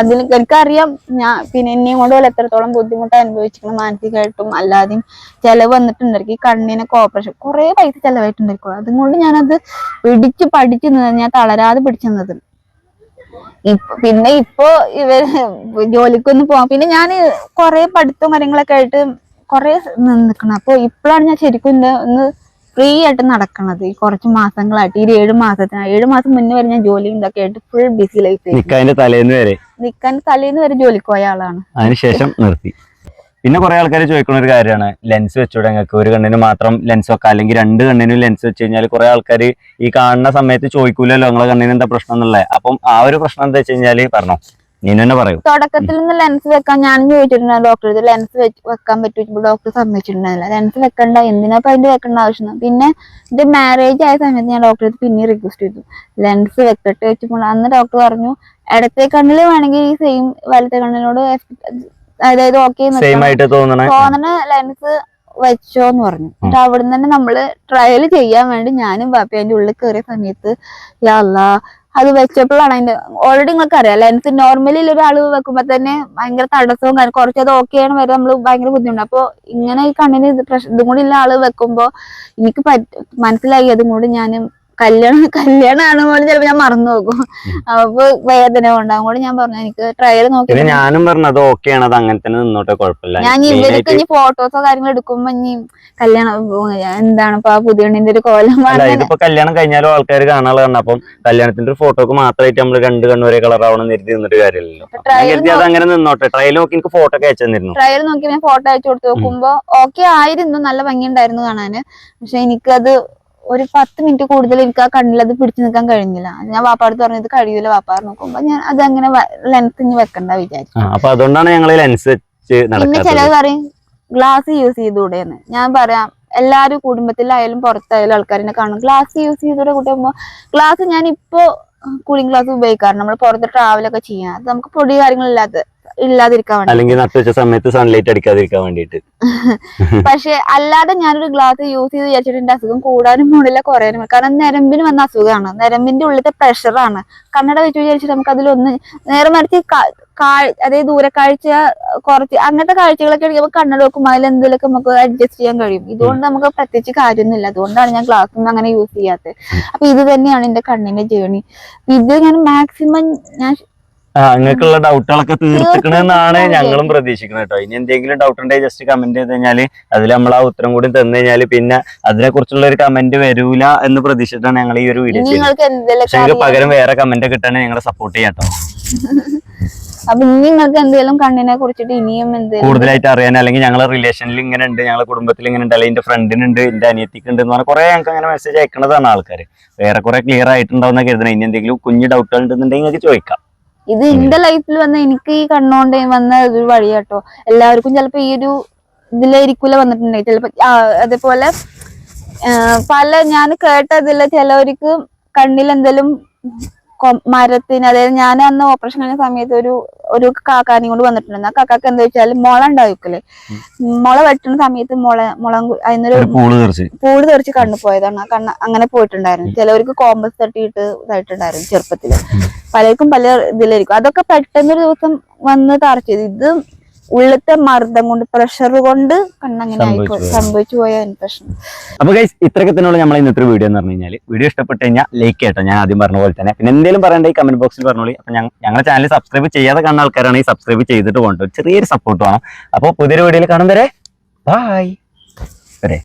അതിൽ എനിക്കറിയാം. ഞാൻ പിന്നെ എന്നെയും കൊണ്ട് പോലെ എത്രത്തോളം ബുദ്ധിമുട്ട് അനുഭവിച്ചിരിക്കണം മാനസികമായിട്ടും അല്ലാതെയും ചെലവ് വന്നിട്ടുണ്ടായിരിക്കും ഈ കണ്ണിനൊക്കെ ഓപ്പറേഷൻ കുറെ പൈസ ചെലവായിട്ടുണ്ടായിരിക്കും. അതുകൊണ്ട് ഞാനത് പിടിച്ച് പഠിച്ചു ഞാൻ തളരാതെ പിടിച്ചു നിന്നത്. പിന്നെ ഇപ്പോ ഇവർ ജോലിക്കൊന്നും പോവാം പിന്നെ ഞാൻ കൊറേ പഠിത്തവും കാര്യങ്ങളൊക്കെ ആയിട്ട് കൊറേ നിൽക്കണം അപ്പൊ ഇപ്പോഴാണ് ഞാൻ ശരിക്കും ഒന്ന് ഫ്രീ ആയിട്ട് നടക്കണത്. ഈ കുറച്ച് മാസങ്ങളായിട്ട് ഈ ഏഴു മാസത്തിന് ഏഴ് മാസം മുന്നേ വരെ ഞാൻ ജോലി ഇതൊക്കെ ആയിട്ട് ഫുൾ ബിസി ലൈഫ് നിക്കാന്റെ തലേന്ന് വരെ? നിക്കാന്റെ തലേന്ന് വരെ ജോലിക്ക് പോയ ആളാണ്. അതിനുശേഷം നിർത്തി. പിന്നെ കുറെ ആൾക്കാർ ചോദിക്കുന്ന ഒരു കാര്യമാണ് ലെൻസ് വെച്ചൂടെ ഞങ്ങൾക്ക് ഒരു കണ്ണിന് മാത്രം ലെൻസ് വെക്കാം? അല്ലെങ്കിൽ രണ്ട് കണ്ണിനും ലെൻസ് വെച്ച് കഴിഞ്ഞാൽ കുറെ ആൾക്കാർ ഈ കാണുന്ന സമയത്ത് ചോദിക്കൂലല്ലോ നിങ്ങളെ കണ്ണിന് എന്താ പ്രശ്നം? എന്നുള്ളത്. അപ്പം ആ ഒരു പ്രശ്നം എന്താ വെച്ച് കഴിഞ്ഞാൽ പറഞ്ഞോ. പറയൂ. തുടക്കത്തിൽ നിന്ന് ലെൻസ് വെക്കാൻ ഞാൻ ചോദിച്ചിട്ടുണ്ടായിരുന്നു ഡോക്ടർ ഇത് ലെൻസ് വെക്കാൻ പറ്റും ഡോക്ടർ സമ്മതിച്ചിട്ടുണ്ടായില്ല ലെൻസ് വെക്കണ്ട എന്തിനാ ഇപ്പൊ അതിന്റെ വെക്കേണ്ട ആവശ്യം പിന്നെ ഇത് മാരേജ് ആയ സമയത്ത് ഞാൻ ഡോക്ടറെ പിന്നെ റിക്വസ്റ്റ് ചെയ്തു. ലെൻസ് വെക്കട്ടെ വെച്ചപ്പോൾ അന്ന് ഡോക്ടർ പറഞ്ഞു ഇടത്തെ കണ്ണിൽ വേണമെങ്കിൽ ഈ സെയിം വലത്തെ കണ്ണിനോട് അതായത് ഓക്കെ തോന്നണ. ലെൻസ് ലെൻസ് വെച്ചോന്ന് പറഞ്ഞു. എന്നിട്ട് അവിടുന്ന് തന്നെ നമ്മൾ ട്രയൽ ചെയ്യാൻ വേണ്ടി ഞാനും ബാപ്പി അതിന്റെ ഉള്ളിൽ കയറിയ സമയത്ത് യാ അത് വെച്ചപ്പോഴാണ് അതിന്റെ ഓൾറെഡി നിങ്ങൾക്ക് അറിയാം ലെൻസ് നോർമലി ഒരാൾ വെക്കുമ്പോ തന്നെ ഭയങ്കര തടസ്സവും കാര്യം അത് ഓക്കെ ആണ് വരെ നമ്മൾ ഭയങ്കര ബുദ്ധിമുട്ട് അപ്പൊ ഇങ്ങനെ ഈ കണ്ണിന് ഇത് കൂടി ഉള്ള ആൾ വെക്കുമ്പോ എനിക്ക് മനസ്സിലായി അതും കൂടി ഞാൻ കല്യാണം കല്യാണമാണ് പോലും ചിലപ്പോ ഞാൻ മറന്നു നോക്കും അപ്പൊ വേദന ഉണ്ടാകും കൂടെ ഞാൻ പറഞ്ഞു എനിക്ക് ട്രയൽ നോക്കി പിന്നെ ഞാനും പറഞ്ഞത് ഓക്കെ ആണ് അത് അങ്ങനെ തന്നെ നിന്നോട്ടെ കുഴപ്പമില്ല. ഞാൻ ഇവർക്ക് ഇനി ഫോട്ടോസോ കാര്യങ്ങളോ എടുക്കുമ്പോ ഇനി കല്യാണം എന്താണ് ഇപ്പൊ ആ പുതിയണ്ണിന്റെ ഒരു കോലം ഇതിപ്പോ കല്യാണം കഴിഞ്ഞാലും ആൾക്കാർ കാണാനുള്ള കണ്ടപ്പം കല്യാണത്തിന്റെ ഒരു ഫോട്ടോക്ക് മാത്രമായിട്ട് നമ്മൾ രണ്ട് കണ്ണുവരെ കളർ ആവണം കരുതി നിന്നിട്ട് കാര്യമില്ലല്ലോ. കരുതി അത് അങ്ങനെ നിന്നോട്ടെ. ട്രയൽ നോക്കി എനിക്ക് ഫോട്ടോ ഒക്കെ അയച്ചു തന്നിരുന്നു. ട്രയൽ നോക്കി ഞാൻ ഫോട്ടോ അയച്ചു കൊടുത്ത് നോക്കുമ്പോ ഓക്കെ ആയിരുന്നു നല്ല ഭംഗി ഉണ്ടായിരുന്നു കാണാന്. പക്ഷെ എനിക്കത് ഒരു പത്ത് മിനിറ്റ് കൂടുതൽ എനിക്ക് ആ കണ്ണിൽ അത് പിടിച്ചു നിൽക്കാൻ കഴിഞ്ഞില്ല. ഞാൻ വാപ്പാടുത്ത് പറഞ്ഞത് കഴിയൂല വാപ്പാട് നോക്കുമ്പോ ഞാൻ അത് അങ്ങനെ ലെൻസ് ഇനി വെക്കണ്ട വിചാരിച്ചു. ആ, അപ്പൊ അതുകൊണ്ടാണ് ഞങ്ങൾ ലെൻസ് പിന്നെ ചില ചിലർ പറയും ഗ്ലാസ് യൂസ് ചെയ്തുകൂടെന്ന് ഞാൻ പറയാം എല്ലാരും കുടുംബത്തിലായാലും പുറത്തായാലും ആൾക്കാരിനെ കാണും. ഗ്ലാസ് യൂസ് ചെയ്തൂടെ കൂട്ടുമ്പോ ഗ്ലാസ് ഞാൻ ഇപ്പോ കൂളിംഗ് ഗ്ലാസ് ഉപയോഗിക്കാറുണ്ട് നമ്മൾ പുറത്ത് ട്രാവലൊക്കെ ചെയ്യാം. അത് നമുക്ക് പൊടി കാര്യങ്ങളില്ലാത്ത ഇല്ലാതിരിക്കാൻ വേണ്ടി. അല്ലെങ്കിൽ നട്ടുവെച്ച സമയത്ത് സൺലൈറ്റ് അടിക്കാതിരിക്കാൻ വേണ്ടിട്ട് പക്ഷെ അല്ലാതെ ഞാനൊരു ഗ്ലാസ് യൂസ് ചെയ്ത് വിചാരിച്ചിട്ട് എന്റെ അസുഖം കൂടാനും പോണില്ല കുറയാനും. കാരണം നരമ്പിന് വന്ന അസുഖമാണ്. നരമ്പിന്റെ ഉള്ളിലത്തെ പ്രഷറാണ് കണ്ണട വെച്ച് വിചാരിച്ചിട്ട് നമുക്ക് അതിലൊന്ന് നേരെ മറിച്ച് അതായത് ദൂരക്കാഴ്ച കുറച്ച് അങ്ങനത്തെ കാഴ്ചകളൊക്കെ ആണെങ്കിൽ കണ്ണട വെക്കുമ്പോൾ അതിൽ എന്തെങ്കിലുമൊക്കെ നമുക്ക് അഡ്ജസ്റ്റ് ചെയ്യാൻ കഴിയും. ഇതുകൊണ്ട് നമുക്ക് പ്രത്യേകിച്ച് കാര്യമൊന്നുമില്ല. അതുകൊണ്ടാണ് ഞാൻ ഗ്ലാസ് ഒന്നും അങ്ങനെ യൂസ് ചെയ്യാത്തത്. അപ്പൊ ഇത് തന്നെയാണ് എന്റെ കണ്ണിന്റെ ജേണി ഇത് ഞാൻ മാക്സിമം ഞാൻ നിങ്ങൾക്കുള്ള ഡൗട്ടുകളൊക്കെ തീർത്തിക്കണെന്നാണ്. ഞങ്ങളും പ്രതീക്ഷിക്കുന്നത് കേട്ടോ. ഇനി എന്തെങ്കിലും ഡൗട്ട് ഉണ്ടെങ്കിൽ ജസ്റ്റ് കമന്റ് ചെയ്ത് കഴിഞ്ഞാൽ അതിൽ നമ്മൾ ആ ഉത്തരം കൂടി തന്നു കഴിഞ്ഞാൽ പിന്നെ അതിനെ കുറിച്ചുള്ള ഒരു കമന്റ് വരൂല എന്ന് പ്രതീക്ഷിച്ചിട്ടാണ് ഞങ്ങൾ ഈ ഒരു വീഡിയോ ചെയ്യുന്നത് പക്ഷെ പകരം വേറെ കമന്റ് കിട്ടാൻ ഞങ്ങളെ സപ്പോർട്ട് ചെയ്യാം കേട്ടോ. അപ്പൊ ഇനി നിങ്ങൾക്ക് എന്തെങ്കിലും കണ്ണിനെ കുറിച്ചിട്ട് ഇനിയും എന്തെങ്കിലും കൂടുതലായിട്ട് അറിയാൻ അല്ലെങ്കിൽ ഞങ്ങളെ റിലേഷനിൽ ഇങ്ങനെ ഉണ്ട് ഞങ്ങളെ കുടുംബത്തിൽ ഇങ്ങനെ ഉണ്ട് അല്ലെങ്കിൽ എന്റെ ഫ്രണ്ടിനുണ്ട് എന്റെ അനിയത്തിക്ക് ഉണ്ട് എന്ന് പറഞ്ഞാൽ കുറെ ഞങ്ങൾക്ക് അങ്ങനെ മെസ്സേജ് അയക്കുന്നതാണ് ആൾക്കാർ വേറെ കുറെ ക്ലിയർ ആയിട്ടുണ്ടാവുന്ന കരുതണം. ഇനി എന്തെങ്കിലും കുഞ്ഞു ഡൗട്ടുകൾ ഉണ്ടെന്നുണ്ടെങ്കിൽ നിങ്ങൾക്ക് ചോദിക്കാം. ഇത് എന്റെ ലൈഫിൽ വന്ന എനിക്ക് ഈ കണ്ണോണ്ട് വന്ന ഒരു വഴി കേട്ടോ. എല്ലാവർക്കും ചിലപ്പോ ഈ ഒരു ഇതിലായിരിക്കൂല വന്നിട്ടുണ്ടായി ചിലപ്പോ അതേപോലെ പല ഞാൻ കേട്ടതില്ല ചിലവർക്ക് കണ്ണിൽ എന്തെങ്കിലും മരത്തിന് അതായത് ഞാൻ അന്ന് ഓപ്പറേഷൻ കഴിഞ്ഞ സമയത്ത് ഒരു ഒരു കാക്കാനെയും കൊണ്ട് വന്നിട്ടുണ്ട് ആ കാക്കാക്ക് എന്താ വെച്ചാൽ മുള ഉണ്ടാവിക്കല്ലേ മുള വെട്ടുന്ന സമയത്ത് മുള മുളം അതിനൊരു പൂൾ തെറിച്ച്. കണ്ണു പോയതാണ്. ആ കണ്ണ് അങ്ങനെ പോയിട്ടുണ്ടായിരുന്നു. ചിലവർക്ക് കോമ്പസ് തട്ടിയിട്ട് ഇതായിട്ടുണ്ടായിരുന്നു ചെറുപ്പത്തിൽ. പലർക്കും പല ഇതിലായിരിക്കും. അതൊക്കെ പെട്ടെന്നൊരു ദിവസം വന്ന് തറച്ചത്. ഇത് ഉള്ളത്തെ മർദ്ദം കൊണ്ട് പ്രഷർ കൊണ്ട് കണ്ണങ്ങനെ സംഭവിച്ചു പോയ. ഇൻഫെക്ഷൻ അപ്പൊ ഗൈസ് ഇത്രയൊക്കെ തന്നെയുള്ള നമ്മൾ ഇന്നത്തെ വീഡിയോ എന്ന് പറഞ്ഞു കഴിഞ്ഞാൽ വീഡിയോ ഇഷ്ടപ്പെട്ട് കഴിഞ്ഞാൽ ലൈക്ക് കേട്ടോ ഞാൻ ആദ്യം പറഞ്ഞ പോലെ തന്നെ. പിന്നെ എന്തെങ്കിലും ഈ കമന്റ് ബോക്സിൽ പറഞ്ഞോളി. അപ്പൊ ഞങ്ങ- ഞങ്ങളുടെ ചാനൽ സബ്സ്ക്രൈബ് ചെയ്യാതെ ആൾക്കാരാണ് ഈ സബ്സ്ക്രൈബ് ചെയ്തിട്ട് പോകണ്ട. ചെറിയൊരു സപ്പോർട്ട് വേണം. അപ്പോൾ പുതിയൊരു വീഡിയോയിൽ കാണും വരെ. ബൈ വരെ.